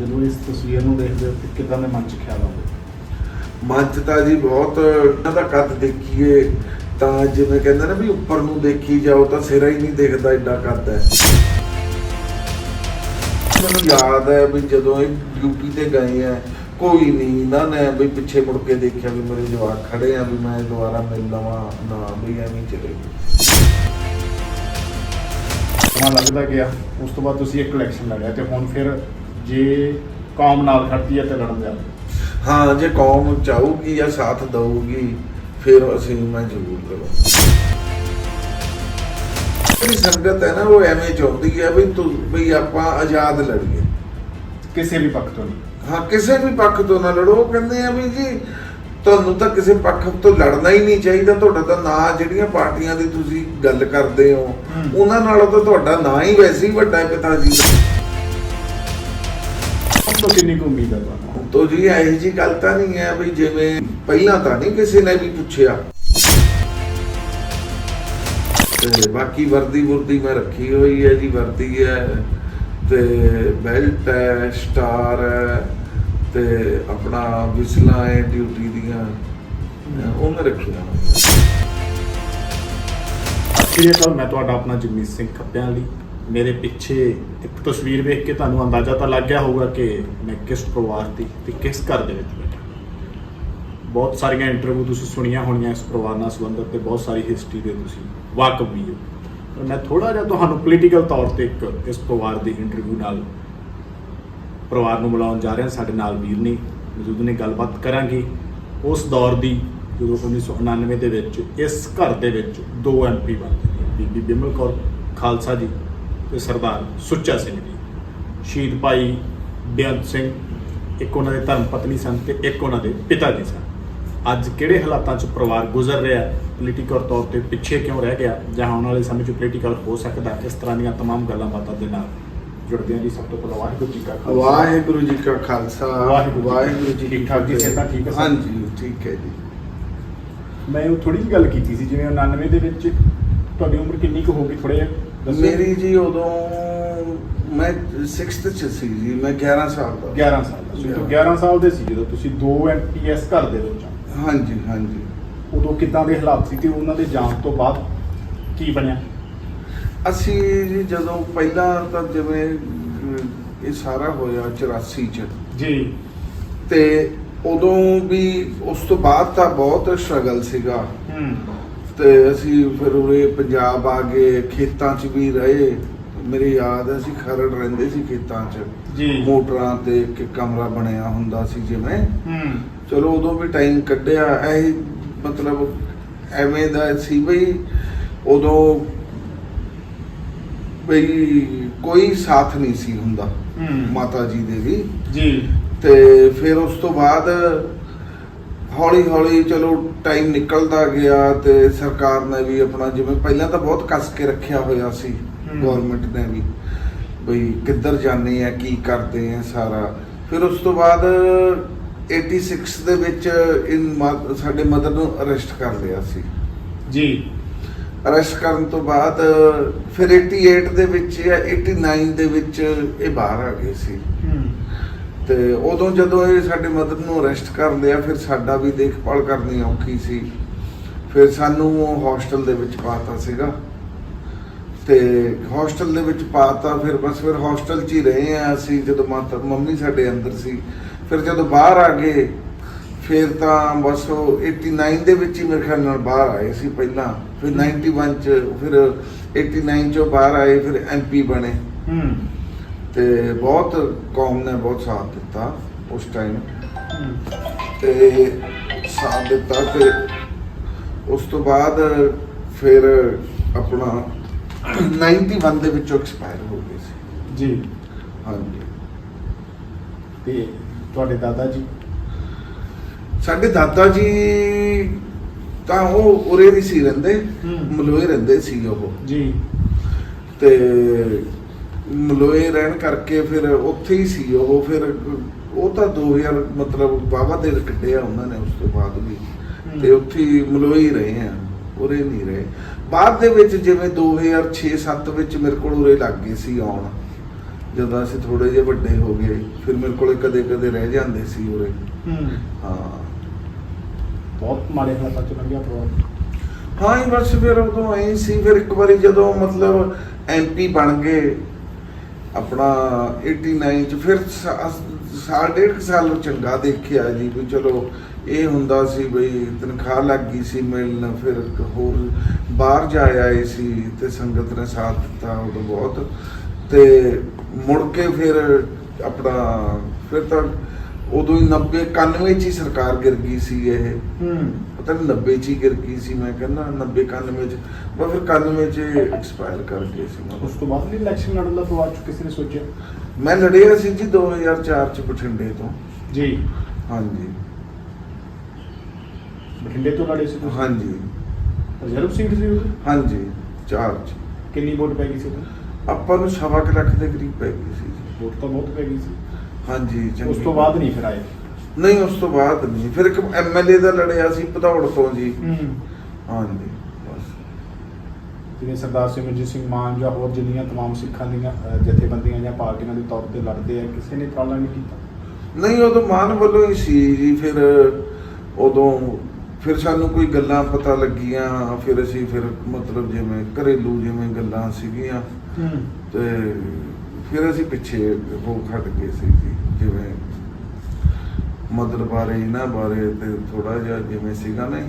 ਜਦੋਂ ਇਸ ਤਸਵੀਰ ਨੂੰ ਦੇਖਦੇ ਹੋ ਤੇ ਕਿਦਾਂ ਦੇ ਮਨ 'ਚ ਖਿਆਲ ਆਉਂਦੇ? ਤਾਂ ਜੀ ਬਹੁਤ ਇਹਨਾਂ ਦਾ ਕੱਦ ਦੇਖੀਏ ਤਾਂ ਜਿਵੇਂ ਕਹਿੰਦੇ ਨੇ ਵੀ ਉੱਪਰ ਨੂੰ ਦੇਖੀ ਜਾਓ ਤਾਂ ਸਿਰਾ ਹੀ ਨਹੀਂ ਦਿਖਦਾ ਐਡਾ ਕੱਦ ਹੈ। ਮੈਨੂੰ ਯਾਦ ਹੈ ਵੀ ਜਦੋਂ ਇਹ ਡਿਊਟੀ ਤੇ ਗਏ ਆ ਕੋਈ ਨਹੀਂ ਇਹਨਾਂ ਨੇ ਵੀ ਪਿੱਛੇ ਮੁੜ ਕੇ ਦੇਖਿਆ ਵੀ ਮੇਰੇ ਜਵਾਕ ਖੜੇ ਆ ਵੀ ਮੈਂ ਦੁਬਾਰਾ ਮਿਲ ਲਵਾਂ ਨਾ ਵੀ ਐਵੇਂ ਚਲੇ। ਗਏ ਸਮਾਂ ਲੱਗਦਾ ਗਿਆ ਉਸ ਤੋਂ ਬਾਅਦ ਤੁਸੀਂ ਇੱਕ ਇਲੈਕਸ਼ਨ ਲੜਿਆ ਤੇ ਹੁਣ ਫਿਰ ਜੇ ਕੌਮ ਨਾਲ ਖੜਦੀ ਹੈ ਤੇ ਲੜਨ ਜਾ ਹਾਂ ਜੇ ਕੌਮ ਚਾਹੂਗੀ ਜਾਂ ਸਾਥ ਦਊਗੀ ਫਿਰ ਅਸੀਂ ਮੈਂ ਜ਼ਰੂਰ ਕਰਾਂ ਜਿਹੜੀ ਸੰਗਤ ਹੈ ਨਾ ਉਹ ਐਵੇਂ ਚਾਹੁੰਦੀ ਹੈ ਵੀ ਤੂੰ ਵੀ ਆਪਾਂ ਆਜ਼ਾਦ ਲੜੀਏ। ਕਿਸੇ ਵੀ ਪੱਖ ਤੋਂ ਨਹੀਂ। ਹਾਂ ਕਿਸੇ ਵੀ ਪੱਖ ਤੋਂ ਨਾ ਲੜੋ। ਕਹਿੰਦੇ ਆ ਵੀ ਜੀ ਤੁਹਾਨੂੰ ਤਾਂ ਕਿਸੇ ਪੱਖ ਤੋਂ ਲੜਨਾ ਹੀ ਨਹੀਂ ਚਾਹੀਦਾ। ਤੁਹਾਡਾ ਤਾਂ ਨਾਂ ਜਿਹੜੀਆਂ ਪਾਰਟੀਆਂ ਦੀ ਤੁਸੀਂ ਗੱਲ ਕਰਦੇ ਹੋ। ਉਹਨਾਂ ਨਾਲੋਂ ਤਾਂ ਤੁਹਾਡਾ ਨਾਂ ਹੀ ਵੈਸੇ ਹੀ ਵੱਡਾ ਹੈ ਪਿਤਾ ਜੀ ਦਾ। ਤੋਂ ਕਿੰਨੀ ਕੁ ਉਮੀਦ ਹੈ ਤੁਹਾਨੂੰ? ਤੋ ਜੀ ਇਹੋ ਜੀ ਗੱਲ ਤਾਂ ਨਹੀਂ ਹੈ ਵੀ ਜਿਵੇਂ ਪਹਿਲਾਂ ਤਾਂ ਨਹੀਂ ਕਿਸੇ ਨੇ ਵੀ ਪੁੱਛਿਆ। ਤੇ ਬਾਕੀ ਵਰਦੀ ਵਰਦੀ ਮੈਂ ਰੱਖੀ ਹੋਈ ਹੈ ਜੀ ਵਰਦੀ ਹੈ ਤੇ ਬੈਲਟ ਹੈ ਸਟਾਰ ਹੈ ਤੇ ਆਪਣਾ ਵਿਸਲਾ ਹੈ ਡਿਊਟੀ ਦੀਆਂ। ਉਹ ਮੈਂ ਰੱਖੀਆਂ ਹੋਈਆਂ। ਅਖੀਰੇ ਤਾਂ ਮੈਂ ਤੁਹਾਡਾ ਆਪਣਾ ਜਗਮੀਤ ਸਿੰਘ ਖੱਪਿਆਂ ਲਈ। ਮੇਰੇ ਪਿੱਛੇ ਇੱਕ ਤਸਵੀਰ ਵੇਖ ਕੇ ਤੁਹਾਨੂੰ ਅੰਦਾਜ਼ਾ ਤਾਂ ਲੱਗ ਗਿਆ ਹੋਊਗਾ ਕਿ ਮੈਂ ਕਿਸ ਪਰਿਵਾਰ ਦੀ ਤੇ ਕਿਸ ਘਰ ਦੇ ਵਿੱਚ ਬੈਠਾ। ਬਹੁਤ ਸਾਰੀਆਂ ਇੰਟਰਵਿਊ ਤੁਸੀਂ ਸੁਣੀਆਂ ਹੋਣੀਆਂ ਇਸ ਪਰਿਵਾਰ ਨਾਲ ਸੰਬੰਧਿਤ ਤੇ ਬਹੁਤ ਸਾਰੀ ਹਿਸਟਰੀ ਦੇ ਤੁਸੀਂ ਵਾਕਫ ਵੀ ਹੋ। ਪਰ ਮੈਂ ਥੋੜਾ ਜਿਹਾ ਤੁਹਾਨੂੰ ਪੋਲੀਟੀਕਲ ਤੌਰ ਤੇ ਇੱਕ ਇਸ ਪਰਿਵਾਰ ਦੀ ਇੰਟਰਵਿਊ ਨਾਲ ਪਰਿਵਾਰ ਨੂੰ ਮਿਲਾਉਣ ਜਾ ਰਹੇ। ਹਾਂ ਸਾਡੇ ਨਾਲ ਵੀਰ ਨੇ ਮੌਜੂਦ ਨੇ, ਗੱਲਬਾਤ ਕਰਾਂਗੇ। ਉਸ ਦੌਰ ਦੀ ਜਦੋਂ 1999 ਦੇ ਵਿੱਚ ਇਸ ਘਰ ਦੇ ਵਿੱਚ ਦੋ ਐਮਪੀ ਬਣਦੇ ਨੇ ਬੀਬੀ ਬਿਮਲ ਕੌਰ ਖਾਲਸਾ ਜੀ ਤੇ ਸਰਦਾਰ ਸੁੱਚਾ ਸਿੰਘ ਜੀ ਸ਼ਹੀਦ ਭਾਈ ਬੇਅੰਤ ਸਿੰਘ ਇੱਕ ਉਹਨਾਂ ਦੇ ਧਰਮ ਪਤਨੀ ਸਨ ਤੇ ਇੱਕ ਉਹਨਾਂ ਦੇ ਪਿਤਾ ਜੀ ਸਨ ਅੱਜ ਕਿਹੜੇ ਹਾਲਾਤਾਂ 'ਚ ਪਰਿਵਾਰ ਗੁਜ਼ਰ ਰਿਹਾ ਪੋਲੀਟੀਕਲ ਤੌਰ ਤੇ ਪਿੱਛੇ ਕਿਉਂ ਰਹਿ ਗਿਆ ਜਾਂ ਆਉਣ ਵਾਲੇ ਸਮੇਂ 'ਚ ਪੋਲੀਟੀਕਲ ਹੋ ਸਕਦਾ ਇਸ ਤਰ੍ਹਾਂ ਦੀਆਂ तमाम ਗੱਲਾਂ ਬਾਤਾਂ ਦੇ ਨਾਲ ਜੁੜਦੇ ਹਾਂ ਜੀ ਸਭ ਤੋਂ ਪਹਿਲਾਂ ਵਾਹਿਗੁਰੂ ਜੀ ਕਾ ਖਾਲਸਾ ਵਾਹਿਗੁਰੂ ਜੀ ਕਾ ਖਾਲਸਾ ਵਾਹਿਗੁਰੂ ਜੀ ਕੀ ਵਾਹਿਗੁਰੂ ਜੀ ਕੀ ਠੀਕ ਠਾਕ ਜੀ, ਫਤਿਹ। ਸਿਹਤਾਂ ਠੀਕ ਹੈ ਸਰ? ਹਾਂਜੀ ਠੀਕ ਹੈ ਜੀ ਮੈਂ ਉਹ ਥੋੜੀ ਜਿਹੀ ਗੱਲ ਕੀਤੀ ਸੀ ਜਿਵੇਂ 99 ਦੇ ਵਿੱਚ ਤੁਹਾਡੀ ਉਮਰ ਕਿੰਨੀ ਕੁ ਹੋ ਗਈ ਥੋੜੇ ਦੱਸੋ ਮੇਰੀ ਜੀ ਉਦੋਂ ਮੈਂ 6th ਚ ਸੀ ਜੀ ਮੈਂ 11 ਸਾਲ ਦਾ। 11 ਸਾਲ ਦਾ ਸੀ। ਤੋਂ 11 ਸਾਲ ਦੇ ਸੀ ਜਦੋਂ ਤੁਸੀਂ ਦੋ ਐਮਪੀਐਸ ਘਰ ਦੇ ਵਿੱਚ ਆ ਹਾਂਜੀ ਹਾਂਜੀ। ਉਦੋਂ ਕਿੱਦਾਂ ਦੇ ਹਾਲਾਤ ਸੀ ਤੇ ਉਹਨਾਂ ਦੇ ਜਾਣ ਤੋਂ ਬਾਅਦ ਕੀ ਬਣਿਆ? ਅਸੀਂ ਜੀ ਜਦੋਂ ਪਹਿਲਾਂ ਤਾਂ ਜਿਵੇਂ ਅਹ, ਇਹ ਸਾਰਾ ਹੋਇਆ 84 ਚ। ਜੀ। ਤੇ ਉਦੋਂ ਵੀ ਉਸ ਤੋਂ ਬਾਅਦ ਤਾਂ ਬਹੁਤ ਸਟਰਗਲ ਸੀਗਾ। ਹੂੰ। ਤੇ ਅਸੀਂ ਫਿਰ ਉਰੇ ਪੰਜਾਬ ਆ ਗਏ ਖੇਤਾਂ 'ਚ ਵੀ ਰਹੇ। ਮੇਰੀ ਯਾਦ ਹੈ ਅਸੀਂ ਖਰੜ ਰਹਿੰਦੇ ਸੀ ਖੇਤਾਂ 'ਚ। ਜੀ। ਮੋਟਰਾਂ ਤੇ ਇੱਕ ਕਮਰਾ ਬਣਿਆ ਹੁੰਦਾ ਸੀ ਜਿਵੇਂ। ਹੂੰ। ਚਲੋ ਉਦੋਂ ਵੀ ਟਾਈਮ ਕੱਢਿਆ। ਇਹ ਮਤਲਬ ਐਵੇਂ ਦਾ ਸੀ ਬਈ ਉਦੋਂ ਬਈ ਕੋਈ ਸਾਥ ਨਹੀਂ ਸੀ ਹੁੰਦਾ ਹੂੰ। ਮਾਤਾ ਜੀ ਦੇ ਵੀ। ਜੀ। ਤੇ ਫਿਰ ਉਸ ਤੋਂ ਬਾਅਦ ਹੌਲੀ ਹੌਲੀ ਚਲੋ ਟਾਈਮ ਨਿਕਲਦਾ ਗਿਆ ਤੇ ਸਰਕਾਰ ਨੇ ਵੀ ਆਪਣਾ ਜਿਵੇਂ ਪਹਿਲਾਂ ਤਾਂ ਬਹੁਤ ਕੱਸ ਕੇ ਰੱਖਿਆ ਹੋਇਆ ਸੀ। ਗਵਰਨਮੈਂਟ ਨੇ ਵੀ ਬਈ ਕਿੱਧਰ ਜਾਂਦੇ ਆ ਕੀ ਕਰਦੇ ਆ ਸਾਰਾ। ਫਿਰ ਉਸ ਤੋਂ ਬਾਅਦ 86 ਦੇ ਵਿੱਚ ਇਨ ਸਾਡੇ ਮਦਰ ਨੂੰ ਅਰੈਸਟ ਕਰ ਲਿਆ ਸੀ। ਜੀ। ਅਰੈਸਟ ਕਰਨ ਤੋਂ ਬਾਅਦ ਫਿਰ 88 ਦੇ ਵਿੱਚ ਜਾਂ 89 ਦੇ ਵਿੱਚ ਇਹ ਬਾਹਰ ਆ ਗਏ ਸੀ। ਹੂੰ। ਤੇ ਉਦੋਂ ਜਦੋਂ ਇਹ ਸਾਡੇ ਮਦਰ ਨੂੰ ਅਰੈਸਟ ਕਰ ਲਿਆ ਫਿਰ ਸਾਡਾ ਵੀ ਦੇਖਭਾਲ ਕਰਨੀ ਔਖੀ ਸੀ। ਫਿਰ ਸਾਨੂੰ ਹੌਸਟਲ ਦੇ ਵਿੱਚ ਪਾਤਾ ਸੀਗਾ। ਤੇ ਹੌਸਟਲ ਦੇ ਵਿੱਚ ਪਾਤਾ ਫਿਰ ਬਸ ਫਿਰ ਹੌਸਟਲ 'ਚ ਹੀ ਰਹੇ ਆ ਅਸੀਂ ਜਦੋਂ ਮਾਤਾ ਮੰਮੀ ਸਾਡੇ ਅੰਦਰ ਸੀ। ਫਿਰ ਜਦੋਂ ਬਾਹਰ ਆ ਗਏ ਫਿਰ ਤਾਂ ਬਸ ਉਹ 89 ਦੇ ਵਿੱਚ ਹੀ ਮੇਰੇ ਖਿਆਲ ਨਾਲ ਬਾਹਰ ਆਏ ਸੀ ਪਹਿਲਾਂ। ਫਿਰ 91 ਚ ਫਿਰ 89 ਚੋਂ ਬਾਹਰ ਆਏ ਫਿਰ ਐਮਪੀ ਬਣੇ। ਹੂੰ। ਤੇ ਬਹੁਤ ਕੌਮ ਨੇ ਬਹੁਤ ਸਾਥ ਦਿੱਤਾ ਉਸ ਟਾਈਮ ਤੇ ਸਾਥ ਦਿੱਤਾ ਤੇ ਉਸ ਤੋਂ ਬਾਅਦ ਫਿਰ ਆਪਣਾ 91 ਦੇ ਵਿੱਚੋਂ ਐਕਸਪਾਇਰ ਹੋ ਗਏ ਸੀ। ਜੀ। ਹਾਂਜੀ। ਤੇ ਤੁਹਾਡੇ ਦਾਦਾ ਜੀ? ਸਾਡੇ ਦਾਦਾ ਜੀ ਤਾਂ ਉਹ ਉਰੇ ਨਹੀਂ ਸੀ ਰਹਿੰਦੇ। ਮਲੋਏ ਰਹਿੰਦੇ ਸੀ ਉਹ। ਜੀ। ਤੇ ਮਲੋਏ ਰਹਿਣ ਕਰਕੇ ਫਿਰ ਉੱਥੇ ਹੀ ਸੀ ਉਹ ਫਿਰ ਉਹ ਤਾਂ 2000 ਮਤਲਬ ਬਾਬਾ ਦੇ ਕੱਢਿਆ ਉਹਨਾਂ ਨੇ ਉਸ ਤੋਂ ਬਾਅਦ ਵੀ। ਤੇ ਉੱਥੇ ਹੀ ਮਲੋਏ ਹੀ ਰਹੇ ਆ ਉਰੇ ਨਹੀਂ ਰਹੇ। ਬਾਅਦ ਦੇ ਵਿੱਚ ਜਿਵੇਂ 2006-7 ਵਿੱਚ ਮੇਰੇ ਕੋਲ ਉਰੇ ਲੱਗ ਗਏ ਸੀ ਆਉਣ। ਜਦੋਂ ਅਸੀਂ ਥੋੜੇ ਜਿਹੇ ਵੱਡੇ ਹੋ ਗਏ ਫਿਰ ਮੇਰੇ ਕੋਲੇ ਕਦੇ ਕਦੇ ਰਹਿ ਜਾਂਦੇ ਸੀ ਉਰੇ। ਹੂੰ। ਬਹੁਤ ਮਾੜੇ ਹਾਲਾਤਾਂ ਚ ਲੰਘਿਆ ਪਰਿਵਾਰ। ਹਾਂ ਹੀ ਬਸ ਫਿਰ ਉਦੋਂ ਐਂ ਸੀ ਫਿਰ ਇੱਕ ਵਾਰੀ ਜਦੋਂ ਮਤਲਬ ਐਮਪੀ ਬਣ ਗਏ ਆਪਣਾ 89 ਚ ਫਿਰ ਸਾਲ, ਡੇਢ ਕੁ ਸਾਲ ਚੰਗਾ ਦੇਖਿਆ ਜੀ ਵੀ ਚਲੋ ਇਹ ਹੁੰਦਾ ਸੀ ਬਈ ਤਨਖਾਹ ਲੱਗ ਗਈ ਸੀ ਮਿਲਣ, ਫਿਰ ਹੋਰ ਬਾਹਰ ਜਾ ਆਏ ਸੀ ਤੇ ਸੰਗਤ ਨੇ ਸਾਥ ਦਿੱਤਾ ਉਦੋਂ ਬਹੁਤ ਤੇ ਮੁੜ ਕੇ ਫਿਰ ਆਪਣਾ, ਫਿਰ ਤਾਂ ਉਦੋਂ ਹੀ 90 91 ਚ ਹੀ ਸਰਕਾਰ ਗਿਰ ਗਈ ਸੀ ਇਹ। ਹੂੰ। ਪਤਾ ਨਹੀਂ 90 ਚ ਹੀ ਗਿਰ ਗਈ ਸੀ ਮੈਂ ਕਹਿੰਦਾ 90 91 ਚ। ਬਸ ਫਿਰ 91 ਚ ਐਕਸਪਾਇਰ ਕਰ ਗਏ ਸੀ ਉਸ ਤੋਂ ਬਾਅਦ ਨਹੀਂ ਇਲੈਕਸ਼ਨ ਲੜਨ ਦਾ ਪਰਿਵਾਰ ਚ ਕਿਸੇ ਨੇ ਸੋਚਿਆ? ਮੈਂ ਲੜਿਆ ਸੀ ਜੀ 2004 ਚ ਬਠਿੰਡੇ ਤੋਂ। ਜੀ। ਹਾਂਜੀ। ਬਠਿੰਡੇ ਤੋਂ ਲੜੇ ਸੀ ਤੁਸੀਂ? ਹਾਂਜੀ। ਰਿਜ਼ਰਵ ਸੀਟ ਸੀ ਉਦੋਂ? ਹਾਂਜੀ ਚਾਰ ਚ। ਕਿੰਨੀ ਵੋਟ ਪੈ ਗਈ ਸੀ ਆਪਾਂ ਨੂੰ ਸਵਾ ਕੁ ਲੱਖ ਦੇ ਕਰੀਬ ਪੈ ਗਈ ਸੀ ਵੋਟ ਤਾਂ ਬਹੁਤ ਪੈ ਗਈ ਸੀ। ਹਾਂਜੀ ਚੰਗੀ ਉਸ ਤੋਂ ਬਾਅਦ ਨਹੀਂ ਫਿਰ ਆਏ? ਨਹੀਂ ਉਸ ਤੋਂ ਬਾਅਦ ਨਹੀਂ। ਫਿਰ ਇੱਕ ਐਮਐਲਏ ਦਾ ਲੜਿਆ ਸੀ ਭਦੌੜ ਤੋਂ ਜੀ। ਹੂੰ। ਹਾਂਜੀ ਬਸ। ਜਿਵੇਂ ਸਰਦਾਰ ਸਿਮਰਜੀਤ ਸਿੰਘ ਮਾਨ ਜਾਂ ਹੋਰ ਜਿੰਨੀਆਂ ਤਮਾਮ ਸਿੱਖਾਂ ਦੀਆਂ ਜਥੇਬੰਦੀਆਂ ਜਾਂ ਪਾਰਟੀਆਂ ਦੇ ਤੌਰ ਤੇ ਲੜਦੇ ਆ ਕਿਸੇ ਨੇ ਉਪਰਾਲਾ ਨਹੀਂ ਕੀਤਾ? ਨਹੀਂ ਉਦੋਂ ਮਾਨ ਵੱਲੋਂ ਹੀ ਸੀ ਜੀ ਫਿਰ ਉਦੋਂ ਫਿਰ ਸਾਨੂੰ ਕੋਈ ਗੱਲਾਂ ਪਤਾ ਲੱਗੀਆਂ ਫਿਰ ਅਸੀਂ ਫਿਰ ਮਤਲਬ ਜਿਵੇਂ ਘਰੇਲੂ ਜਿਵੇਂ ਗੱਲਾਂ ਸੀਗੀਆਂ। ਹੂੰ। ਤੇ ਫਿਰ ਅਸੀਂ ਪਿੱਛੇ ਹੋ ਖੜ ਗਏ ਸੀ ਜੀ ਜਿਵੇਂ ਮਦਰ ਬਾਰੇ ਇਹਨਾਂ ਬਾਰੇ ਤੇ ਥੋੜਾ ਜਿਹਾ ਜਿਵੇਂ ਸੀਗਾ ਨਹੀਂ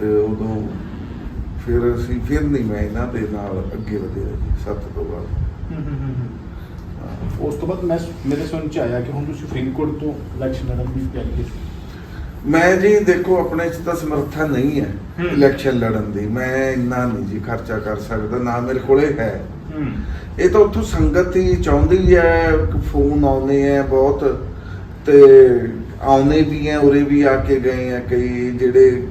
ਤੇ ਉਦੋਂ ਫਿਰ ਅਸੀਂ ਫਿਰ ਨਹੀਂ ਮੈਂ ਇਹਨਾਂ ਦੇ ਨਾਲ ਅੱਗੇ ਵਧਿਆ ਜੀ ਸੱਤ ਤੋਂ ਬਾਅਦ। ਹੂੰ, ਹੂੰ, ਹੂੰ, ਹੂੰ। ਹਾਂ। ਉਸ ਤੋਂ ਬਾਅਦ ਮੈਂ ਮੇਰੇ ਸੁਣ ਚ ਆਇਆ ਕਿ ਹੁਣ ਤੁਸੀਂ ਸੁਪਰੀਮ ਕੋਰਟ ਤੋਂ ਇਲੈਕਸ਼ਨ ਲੜਨ ਦੀ ਤਿਆਰੀ ਕੀਤੀ। ਮੈਂ ਜੀ ਦੇਖੋ ਆਪਣੇ ਚ ਤਾਂ ਸਮਰੱਥਾ ਨਹੀਂ ਹੈ। ਇਲੈਕਸ਼ਨ ਲੜਨ ਦੀ। ਮੈਂ ਇੰਨਾ ਨਹੀਂ ਜੀ ਖਰਚਾ ਕਰ ਸਕਦਾ ਨਾ ਮੇਰੇ ਕੋਲੇ ਹੈ। ਇਹ ਤਾਂ ਉੱਥੋਂ ਸੰਗਤ ਹੀ ਚਾਹੁੰਦੀ ਹੈ ਫੋਨ ਆਉਨੇ ਹੈ ਬਹੁਤ। ਤੇ ਆਉਨੇ ਵੀ ਹੈ ਉਰੇ ਵੀ ਆ ਕੇ ਗਏ ਆ ਕਈ ਜਿਹੜੇ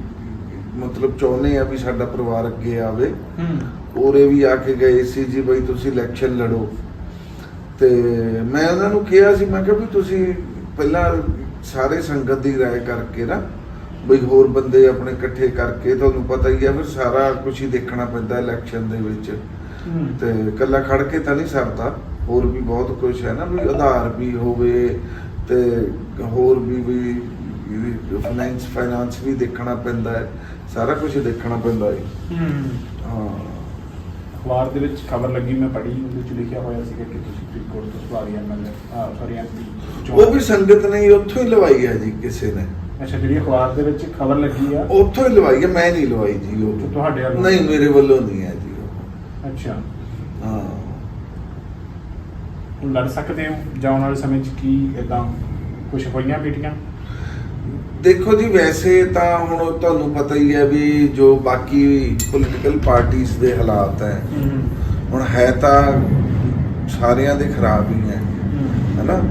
ਮਤਲਬ ਚਾਹੁੰਦੇ ਆ ਵੀ ਸਾਡਾ ਪਰਿਵਾਰ ਅੱਗੇ ਆਵੇ। ਹੂੰ। ਉਰੇ ਵੀ ਆ ਕੇ ਗਏ ਸੀ ਜੀ ਬਈ ਤੁਸੀਂ ਇਲੈਕਸ਼ਨ ਲੜੋ। ਤੇ ਮੈਂ ਉਹਨਾਂ ਨੂੰ ਕਿਹਾ ਸੀ ਮੈਂ ਕਿਹਾ ਵੀ ਤੁਸੀਂ ਪਹਿਲਾਂ ਸਾਰੇ ਸੰਗਤ ਦੀ ਰਾਏ ਕਰਕੇ ਨਾ ਬਈ ਹੋਰ ਬੰਦੇ ਆਪਣੇ ਇਕੱਠੇ ਕਰਕੇ ਤੁਹਾਨੂੰ ਪਤਾ ਹੀ ਆ ਫਿਰ ਸਾਰਾ ਕੁਝ ਹੀ ਦੇਖਣਾ ਪੈਂਦਾ ਇਲੈਕਸ਼ਨ ਦੇ ਵਿੱਚ। ਤੇ ਇਕੱਲਾ ਖੜ ਕੇ ਤਾਂ ਨਹੀਂ ਸਰਦਾ ਹੋਰ ਵੀ ਬਹੁਤ ਕੁਝ ਹੈ ਨਾ ਵੀ ਆਧਾਰ ਵੀ ਹੋਵੇ ਤੇ ਹੋਰ ਵੀ ਵੀ ਫਾਈਨੈਂਸ ਫਾਈਨਾਂਸ ਵੀ ਦੇਖਣਾ ਪੈਂਦਾ ਹੈ। ਸਾਰਾ ਕੁਝ ਦੇਖਣਾ ਪੈਂਦਾ ਹੈ। ਹੂੰ। ਅਖਬਾਰ ਦੇ ਵਿੱਚ ਖਬਰ ਲੱਗੀ ਮੈਂ ਪੜ੍ਹੀ ਉਹਦੇ ਵਿੱਚ ਲਿਖਿਆ ਹੋਇਆ ਸੀਗਾ ਕਿ ਤੁਸੀਂ ਕੋਰਟ ਤੋਂ ਸਵਾਰੀ ਐਮਐਲਏ ਆ ਸੌਰੀ ਐਮਪੀ ਉਹ ਵੀ ਸੰਗਤ ਨੇ ਉੱਥੋਂ ਹੀ ਲਵਾਈ ਹੈ ਜੀ ਕਿਸੇ ਨੇ। ਅੱਛਾ ਜਿਹੜੀ ਅਖਬਾਰ ਦੇ ਵਿੱਚ ਖਬਰ ਲੱਗੀ ਆ? ਉੱਥੋਂ ਹੀ ਲਵਾਈ ਹੈ ਮੈਂ ਨਹੀਂ ਲਵਾਈ ਜੀ ਉਹ। ਤੁਹਾਡੇ ਵੱਲੋਂ? ਨਹੀਂ ਮੇਰੇ ਵੱਲੋਂ ਨਹੀਂ ਹੈ ਜੀ ਉਹ। ਅੱਛਾ। ਹਾਂ। ਲੜ ਸਕਦੇ ਹੋ? ਜਾਂ ਆਉਣ ਵਾਲੇ ਸਮੇਂ 'ਚ ਕੀ ਇਦਾਂ ਕੁਝ ਹੋਈਆਂ ਮੀਟਿੰਗਾਂ ਦੇਖੋ ਜੀ ਵੈਸੇ ਤਾਂ ਹੁਣ ਤੁਹਾਨੂੰ ਪਤਾ ਹੀ ਹੈ ਵੀ ਜੋ ਬਾਕੀ ਪੋਲੀਟੀਕਲ ਪਾਰਟੀਆਂ ਦੇ ਹਾਲਾਤ ਹੈ ਹੁਣ ਹੈ ਤਾਂ ਸਾਰਿਆਂ ਦੇ ਖਰਾਬ ਹੀ ਹੈ ਹੈਨਾ?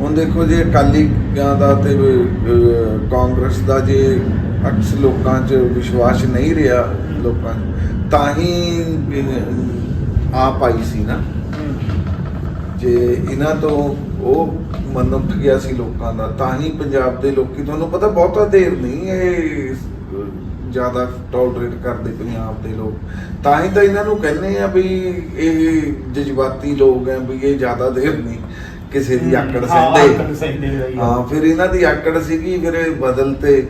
ਹੁਣ ਦੇਖੋ ਜੇ ਅਕਾਲੀਆਂ ਦਾ ਤੇ ਕਾਂਗਰਸ ਦਾ ਜੇ ਅਕਸ ਲੋਕਾਂ 'ਚ ਵਿਸ਼ਵਾਸ ਨਹੀਂ ਰਿਹਾ ਲੋਕਾਂ ਤਾਂ ਹੀ ਆਪ ਆਈ ਸੀ ਨਾ। ਜੇ ਇਹਨਾਂ ਤੋਂ ਉਹ ਮਨ ਉੱਠ ਗਿਆ ਸੀ ਲੋਕਾਂ ਦਾ ਤਾਂ ਹੀ ਪੰਜਾਬ ਦੇ ਲੋਕੀ ਤੁਹਾਨੂੰ ਪਤਾ ਬਹੁਤਾ ਦੇਰ ਨਹੀਂ ਇਹ ਜ਼ਿਆਦਾ ਟੋਲਰੇਟ ਕਰਦੇ ਪੰਜਾਬ ਦੇ ਲੋਕ। ਤਾਂ ਹੀ ਤਾਂ ਇਹਨਾਂ ਨੂੰ ਕਹਿੰਦੇ ਆ ਵੀ ਇਹ ਜਜ਼ਬਾਤੀ ਲੋਕ ਆ ਵੀ ਇਹ ਜ਼ਿਆਦਾ ਦੇਰ ਨਹੀਂ ਕਿਸੇ ਦੀ ਆਕੜ ਸਹਿੰਦੇ। ਹਾਂ ਫਿਰ ਇਹਨਾਂ ਦੀ ਆਕੜ ਸੀਗੀ ਫਿਰ ਇਹ ਬਦਲਤੇ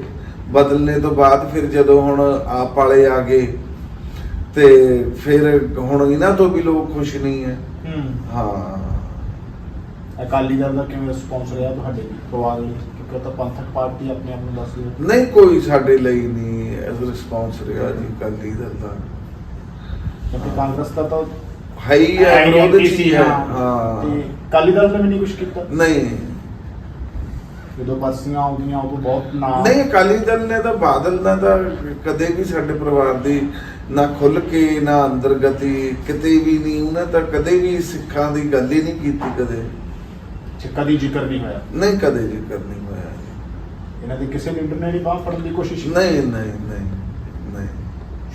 ਬਦਲਨੇ ਤੋਂ ਬਾਅਦ ਫਿਰ ਜਦੋਂ ਹੁਣ ਆਪ ਵਾਲੇ ਆ ਗਏ ਤੇ ਫਿਰ ਹੁਣ ਇਹਨਾਂ ਤੋਂ ਵੀ ਲੋਕ ਖੁਸ਼ ਨਹੀਂ ਹੂੰ। ਹਾਂ। ਅਕਾਲੀ ਦਲ ਦਾ ਕਿਵੇਂ ਰਿਸਪੌਂਸ ਰਿਹਾ ਤੁਹਾਡੇ ਪਰਿਵਾਰ ਲਈ? ਕਿਉਂਕਿ ਉਹ ਤਾਂ ਪੰਥਕ ਪਾਰਟੀ ਆਪਣੇ ਆਪ ਨੂੰ ਦੱਸਦੀ ਹੈ। ਨਹੀਂ ਕੋਈ ਸਾਡੇ ਲਈ ਨਹੀਂ ਰਿਸਪੌਂਸ ਰਿਹਾ ਜੀ ਅਕਾਲੀ ਦਲ ਦਾ। ਕਿਉਂਕਿ ਕਾਂਗਰਸ ਦਾ ਤਾਂ ਹੈ ਹੀ ਵਿਰੋਧ ਚ ਹੀ ਹੈ। ਤੇ ਅਕਾਲੀ ਦਲ ਨੇ ਵੀ ਨਹੀਂ ਕੁਝ ਕੀਤਾ? ਨਹੀਂ। ਜਦੋਂ ਪਾਸੀਆਂ ਆਉਂਦੀਆਂ ਉਦੋਂ ਬਹੁਤ ਨਾ ਨਹੀਂ ਅਕਾਲੀ ਦਲ ਨੇ ਤਾਂ ਬਾਦਲ ਨੇ ਤਾਂ ਕਦੇ ਵੀ ਸਾਡੇ ਪਰਿਵਾਰ ਦੀ ਨਾ ਖੁੱਲ ਕੇ ਨਾ ਅੰਦਰਗਤੀ ਕਿਤੇ ਵੀ ਨਹੀਂ ਉਹਨੇ ਤਾਂ ਕਦੇ ਵੀ ਸਿੱਖਾਂ ਦੀ ਗੱਲ ਹੀ ਨਹੀਂ ਕੀਤੀ ਕਦੇ। ਅੱਛਾ, ਕਦੀ ਜ਼ਿਕਰ ਨਹੀਂ ਹੋਇਆ? ਨਹੀਂ ਕਦੇ ਜ਼ਿਕਰ ਨਹੀਂ ਹੋਇਆ ਇਹਨਾਂ ਦੇ ਕਿਸੇ ਲੀਡਰ ਨੇ ਨਹੀਂ ਬਾਹ ਫੜਨ ਦੀ ਕੋਸ਼ਿਸ਼ ਕੀਤੀ? ਨਹੀਂ ਨਹੀਂ ਨਹੀਂ ਨਹੀਂ।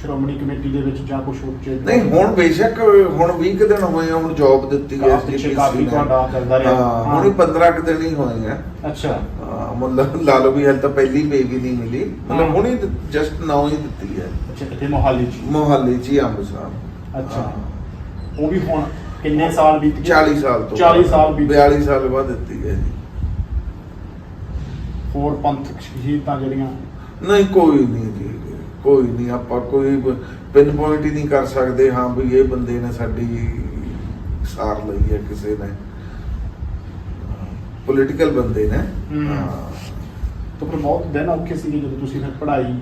ਸ਼੍ਰੋਮਣੀ ਕਮੇਟੀ ਦੇ ਵਿੱਚ ਜਾਂ ਕੁਝ ਉੱਚੇ ਨਹੀਂ ਹੁਣ ਬੇਸ਼ੱਕ ਹੁਣ 20 ਕੁ ਦਿਨ ਹੋਏ ਆ ਹੁਣ ਜੌਬ ਦਿੱਤੀ ਹੈ ਪਿੱਛੇ ਕਾਫੀ ਤੁਹਾਡਾ ਚੱਲਦਾ ਰਿਹਾ। ਹਾਂ ਹੁਣ ਹੀ 15 ਕੁ ਦਿਨ ਹੀ ਹੋਏ ਆ। ਅੱਛਾ। ਹਾਂ, ਮਤਲਬ ਲਾ ਲਓ ਵੀ ਹਾਲੇ ਤਾਂ ਪਹਿਲੀ ਬੇਬੀ ਨਹੀਂ ਮਿਲੀ। ਹਾਂ। ਮਤਲਬ ਹੁਣੀ ਜਸਟ ਨਾਉ ਹੀ ਦਿੱਤੀ ਹੈ। ਅੱਛਾ ਕਿਤੇ ਮੋਹਾਲੀ ਚ ਮੋਹਾਲੀ ਹੀ ਅੰਬ ਸਾਹਿਬ ਅੱਛਾ। ਹਾਂ। ਉਹ ਵੀ ਹੁਣ ਕਿੰਨੇ ਸਾਲ ਬੀਤ ਗਏ? 40 ਸਾਲ ਤੋਂ 40 ਸਾਲ ਬੀਤ 42 ਸਾਲ ਬਾਅਦ ਦਿੱਤੀ ਹੈ ਜੀ ਹੋਰ ਪੰਥਕ ਸ਼ਹੀਦਾਂ ਜਿਹੜੀਆਂ? ਨਹੀਂ ਕੋਈ ਨਹੀਂ ਜੀ। ਕੋਈ ਨਹੀਂ ਆਪਾਂ ਕੋਈ ਪਿਨ ਪੁਆਇੰਟ ਹੀ ਨਹੀਂ ਕਰ ਸਕਦੇ। ਹਾਂ ਵੀ ਇਹ ਬੰਦੇ ਨੇ ਸਾਡੀ ਸਾਰ ਲਈ ਹੈ ਕਿਸੇ ਨੇ। ਪੋਲੀਟੀਕਲ ਬੰਦੇ ਨੇ। ਤਾਂ ਫਿਰ ਬਹੁਤ ਦਿਨ ਔਖੇ ਸੀਗੇ ਜਦੋਂ ਤੁਸੀਂ ਫਿਰ ਪੜ੍ਹਾਈ।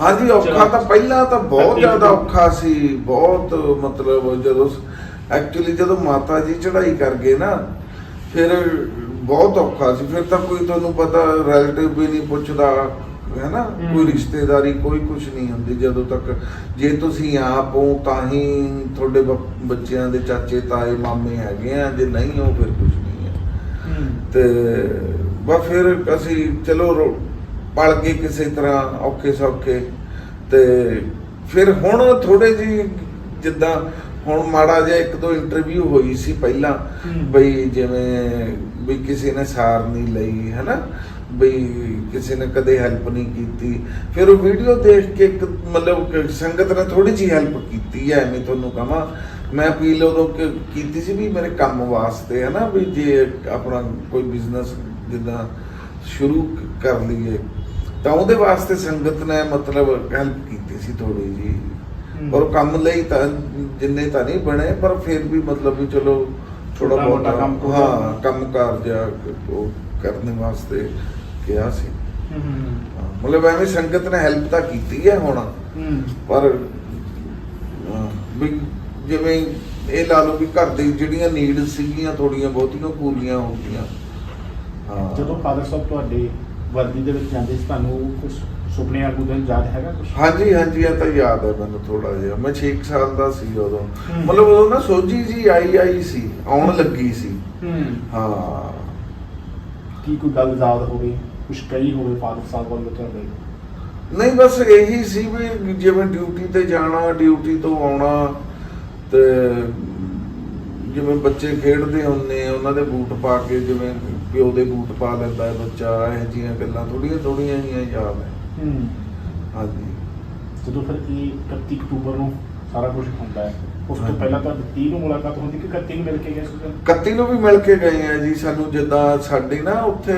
ਹਾਂਜੀ ਔਖਾ। ਤਾਂ ਪਹਿਲਾਂ ਤਾਂ ਬਹੁਤ ਜ਼ਿਆਦਾ ਔਖਾ ਸੀ। ਬਹੁਤ ਮਤਲਬ ਜਦੋਂ ਐਕਚੁਅਲੀ ਜਦੋਂ ਮਾਤਾ ਜੀ ਚੜ੍ਹਾਈ ਕਰ ਗਏ ਨਾ ਫਿਰ ਬਹੁਤ ਔਖਾ ਸੀ। ਫਿਰ ਤਾਂ ਕੋਈ ਤੁਹਾਨੂੰ ਪਤਾ ਰਿਲੇਟਿਵ ਵੀ ਨਹੀਂ ਪੁੱਛਦਾ ਹੈ। ਨਾ। ਕੋਈ ਰਿਸ਼ਤੇਦਾਰੀ ਕੋਈ ਕੁਝ ਨਹੀਂ ਹੁੰਦੀ ਜਦੋਂ ਤੱਕ। ਜੇ ਤੁਸੀਂ ਆਪ ਹੋ ਤਾਂ ਹੀ ਤੁਹਾਡੇ ਬੱਚਿਆਂ ਦੇ ਚਾਚੇ ਤਾਏ ਮਾਮੇ ਹੈਗੇ ਆ। ਜੇ ਨਹੀਂ ਹੋ ਫਿਰ ਕੁਝ ਨਹੀਂ ਹੈ। ਤੇ ਬਸ ਫਿਰ ਅਸੀਂ ਚਲੋ ਪਲ ਗਏ ਕਿਸੇ ਤਰ੍ਹਾਂ ਔਖੇ ਸੌਖੇ ਤੇ ਫਿਰ ਹੁਣ ਥੋੜੇ ਜੀ ਜਿੱਦਾਂ ਹੁਣ ਮਾੜਾ ਜਿਹਾ ਇੱਕ ਦੋ ਇੰਟਰਵਿਊ ਹੋਈ ਸੀ ਪਹਿਲਾਂ। ਬਈ ਜਿਵੇਂ ਵੀ ਕਿਸੇ ਨੇ ਸਾਰ ਨਹੀਂ ਲਈ ਹੈਨਾ? ਬਈ ਕਿਸੇ ਨੇ ਕਦੇ ਹੈਲਪ ਨਹੀਂ ਕੀਤੀ। ਫਿਰ ਉਹ ਵੀਡੀਓ ਦੇਖ ਕੇ ਇੱਕ ਮਤਲਬ ਸੰਗਤ ਨੇ ਥੋੜੀ ਜੀ ਹੈਲਪ ਕੀਤੀ ਹੈ ਐਵੇਂ ਤੁਹਾਨੂੰ ਕਹਾਂ। ਮੈਂ ਅਪੀਲ ਉਦੋਂ ਕ- ਕੀਤੀ ਸੀ ਵੀ ਮੇਰੇ ਕੰਮ ਵਾਸਤੇ ਹੈ ਨਾ ਵੀ ਜੇ ਆਪਣਾ ਕੋਈ ਬਿਜ਼ਨਸ ਜਿੱਦਾਂ ਸ਼ੁਰੂ ਕਰ ਲਈਏ। ਤਾਂ ਉਹਦੇ ਵਾਸਤੇ ਸੰਗਤ ਨੇ ਮਤਲਬ ਹੈਲਪ ਕੀਤੀ ਸੀ ਥੋੜੀ ਜੀ ਪਰ ਕੰਮ ਲਈ ਤਾਂ ਜਿੰਨੇ ਤਾਂ ਨਹੀਂ ਬਣੇ ਪਰ ਫਿਰ ਵੀ ਮਤਲਬ ਵੀ ਚਲੋ ਥੋੜਾ ਬਹੁਤ ਕੰਮ ਹਾਂ ਕੰਮ ਕਾਰ ਜਿਹਾ ਉਹ ਕਰਨ ਵਾਸਤੇ ਕਿਹਾ ਸੀ। ਹਾਂ, ਮਤਲਬ ਐਵੇਂ ਸੰਗਤ ਨੇ ਹੈਲਪ ਤਾਂ ਕੀਤੀ ਹੈ ਹੁਣ। ਪਰ ਵੀ ਜਿਵੇਂ ਇਹ ਲਾ ਲਓ ਵੀ ਘਰ ਦੀ ਜਿਹੜੀਆਂ ਨੀਡ ਸੀਗੀਆਂ ਥੋੜੀਆਂ ਬਹੁਤੀਆਂ ਪੂਰੀਆਂ ਹੋ ਗਈਆਂ। ਹਾਂ। ਜਦੋਂ ਫਾਦਰ ਸਾਹਿਬ ਤੁਹਾਡੇ ਵਰਦੀ ਦੇ ਵਿੱਚ ਜਾਂਦੇ ਸੀ ਤੁਹਾਨੂੰ ਕੁਝ ਸੁਪਨੇ ਆਗੂ ਦਿਨ ਯਾਦ ਹੈਗਾ ਕੁਝ ਹਾਂਜੀ ਹਾਂਜੀ ਇਹ ਤਾਂ ਯਾਦ ਹੈ ਮੈਨੂੰ ਥੋੜਾ ਜਿਹਾ। ਮੈਂ 6 ਸਾਲ ਦਾ ਸੀ ਉਦੋਂ। ਮਤਲਬ ਉਦੋਂ ਨਾ ਸੋਝੀ ਜੀ ਆਈ ਆਈ ਸੀ। ਆਉਣ ਲੱਗੀ ਸੀ। ਹਾਂ। ਕੀ ਕੋਈ ਗੱਲ ਯਾਦ ਹੋਵੇ? ਕੁਝ ਕਹੀ ਹੋਵੇ ਫਾਦਰ ਸਾਹਿਬ ਵੱਲੋਂ ਤੁਹਾਡੇ? ਨਹੀਂ ਬਸ ਇਹੀ ਸੀ ਵੀ ਜਿਵੇਂ ਡਿਊਟੀ ਤੇ ਜਾਣਾ ਡਿਊਟੀ ਤੋਂ ਆਉਣਾ ਤੇ ਜਿਵੇਂ ਬੱਚੇ ਖੇਡਦੇ ਹੁੰਦੇ ਉਹਨਾਂ ਦੇ ਬੂਟ ਪਾ ਕੇ ਜਿਵੇਂ ਪਿਓ ਦੇ ਬੂਟ ਪਾ ਲੈਂਦਾ ਹੈ ਬੱਚਾ ਇਹ ਜੀਆਂ ਗੱਲਾਂ ਥੋੜੀਆਂ ਥੋੜੀਆਂ ਜੀਆਂ ਯਾਦ ਹੈ। ਹਾਂਜੀ ਜਦੋਂ ਫਿਰ ਇਹ 31 ਅਕਤੂਬਰ ਨੂੰ ਸਾਰਾ ਕੁਝ ਹੁੰਦਾ ਹੈ ਉਸ ਤੋਂ ਹਾਂਜੀ। ਪਹਿਲਾਂ ਤਾਂ 30 ਨੂੰ ਮੁਲਾਕਾਤ ਹੁੰਦੀ ਕਿ 31 ਨੂੰ ਮਿਲ ਕੇ ਗਏ ਸੀ ਤੁਸੀਂ? 31 ਨੂੰ ਵੀ ਮਿਲ ਕੇ ਗਏ ਆ ਜੀ ਸਾਨੂੰ ਜਿੱਦਾਂ ਸਾਡੀ ਨਾ ਉੱਥੇ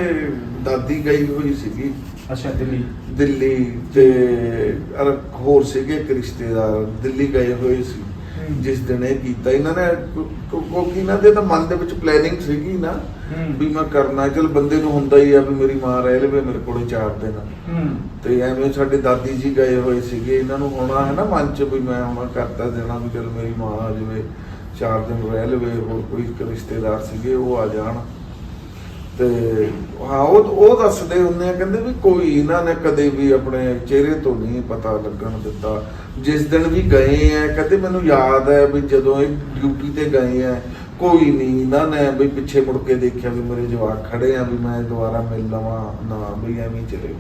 ਦਾਦੀ ਗਈ ਹੋਈ ਸੀਗੀ ਅੱਛਾ ਦਿੱਲੀ ਦਿੱਲੀ ਤੇ ਅਰ ਹੋਰ ਸੀਗੇ ਇੱਕ ਰਿਸ਼ਤੇਦਾਰ ਦਿੱਲੀ ਗਏ ਹੋਏ ਸੀ। ਜਿਸ ਦਿਨ ਇਹ ਕੀਤਾ ਇਹਨਾਂ ਨੇ ਕਿਉਂਕਿ ਇਹਨਾਂ ਦੇ ਤਾਂ ਮਨ ਦੇ ਵਿੱਚ ਪਲੈਨਿੰਗ ਸੀਗੀ ਨਾ। ਵੀ ਮੈਂ ਕਰਨਾ ਚਲ ਬੰਦੇ ਨੂੰ ਹੁੰਦਾ ਹੀ ਆ ਵੀ ਮੇਰੀ ਮਾਂ ਰਹਿ ਲਵੇ ਮੇਰੇ ਕੋਲੇ ਚਾਰ ਦਿਨ। ਹੂੰ। ਤੇ ਐਵੇਂ ਸਾਡੇ ਦਾਦੀ ਜੀ ਗਏ ਹੋਏ ਸੀਗੇ ਇਹਨਾਂ ਨੂੰ ਹੋਣਾ ਹੈ ਨਾ ਮਨ ਚ ਵੀ ਮੈਂ ਹੁਣ ਕਰਤਾ ਦੇਣਾ ਵੀ ਚਲ ਮੇਰੀ ਮਾਂ ਆ ਜਾਵੇ ਚਾਰ ਦਿਨ ਰਹਿ ਲਵੇ ਹੋਰ ਕੋਈ ਰਿਸ਼ਤੇਦਾਰ ਸੀਗੇ ਉਹ ਆ ਜਾਣ। ਤੇ ਹਾਂ ਉਹ ਉਹ ਦੱਸਦੇ ਹੁੰਦੇ ਆ ਕਹਿੰਦੇ ਵੀ ਕੋਈ ਇਹਨਾਂ ਨੇ ਕਦੇ ਵੀ ਆਪਣੇ ਚਿਹਰੇ ਤੋਂ ਨਹੀਂ ਪਤਾ ਲੱਗਣ ਦਿੱਤਾ। ਜਿਸ ਦਿਨ ਵੀ ਗਏ ਆ ਕਹਿੰਦੇ ਮੈਨੂੰ ਯਾਦ ਹੈ ਵੀ ਜਦੋਂ ਇਹ ਡਿਊਟੀ ਤੇ ਗਏ ਆ ਕੋਈ ਨਹੀਂ ਇਹਨਾਂ ਨੇ ਵੀ ਪਿੱਛੇ ਮੁੜ ਕੇ ਦੇਖਿਆ ਵੀ ਮੇਰੇ ਜਵਾਕ ਖੜੇ ਆ ਵੀ ਮੈਂ ਦੁਬਾਰਾ ਮਿਲ ਲਵਾਂ ਨਾ ਵੀ ਐਵੇਂ ਹੀ ਚਲੇ ਗਏ।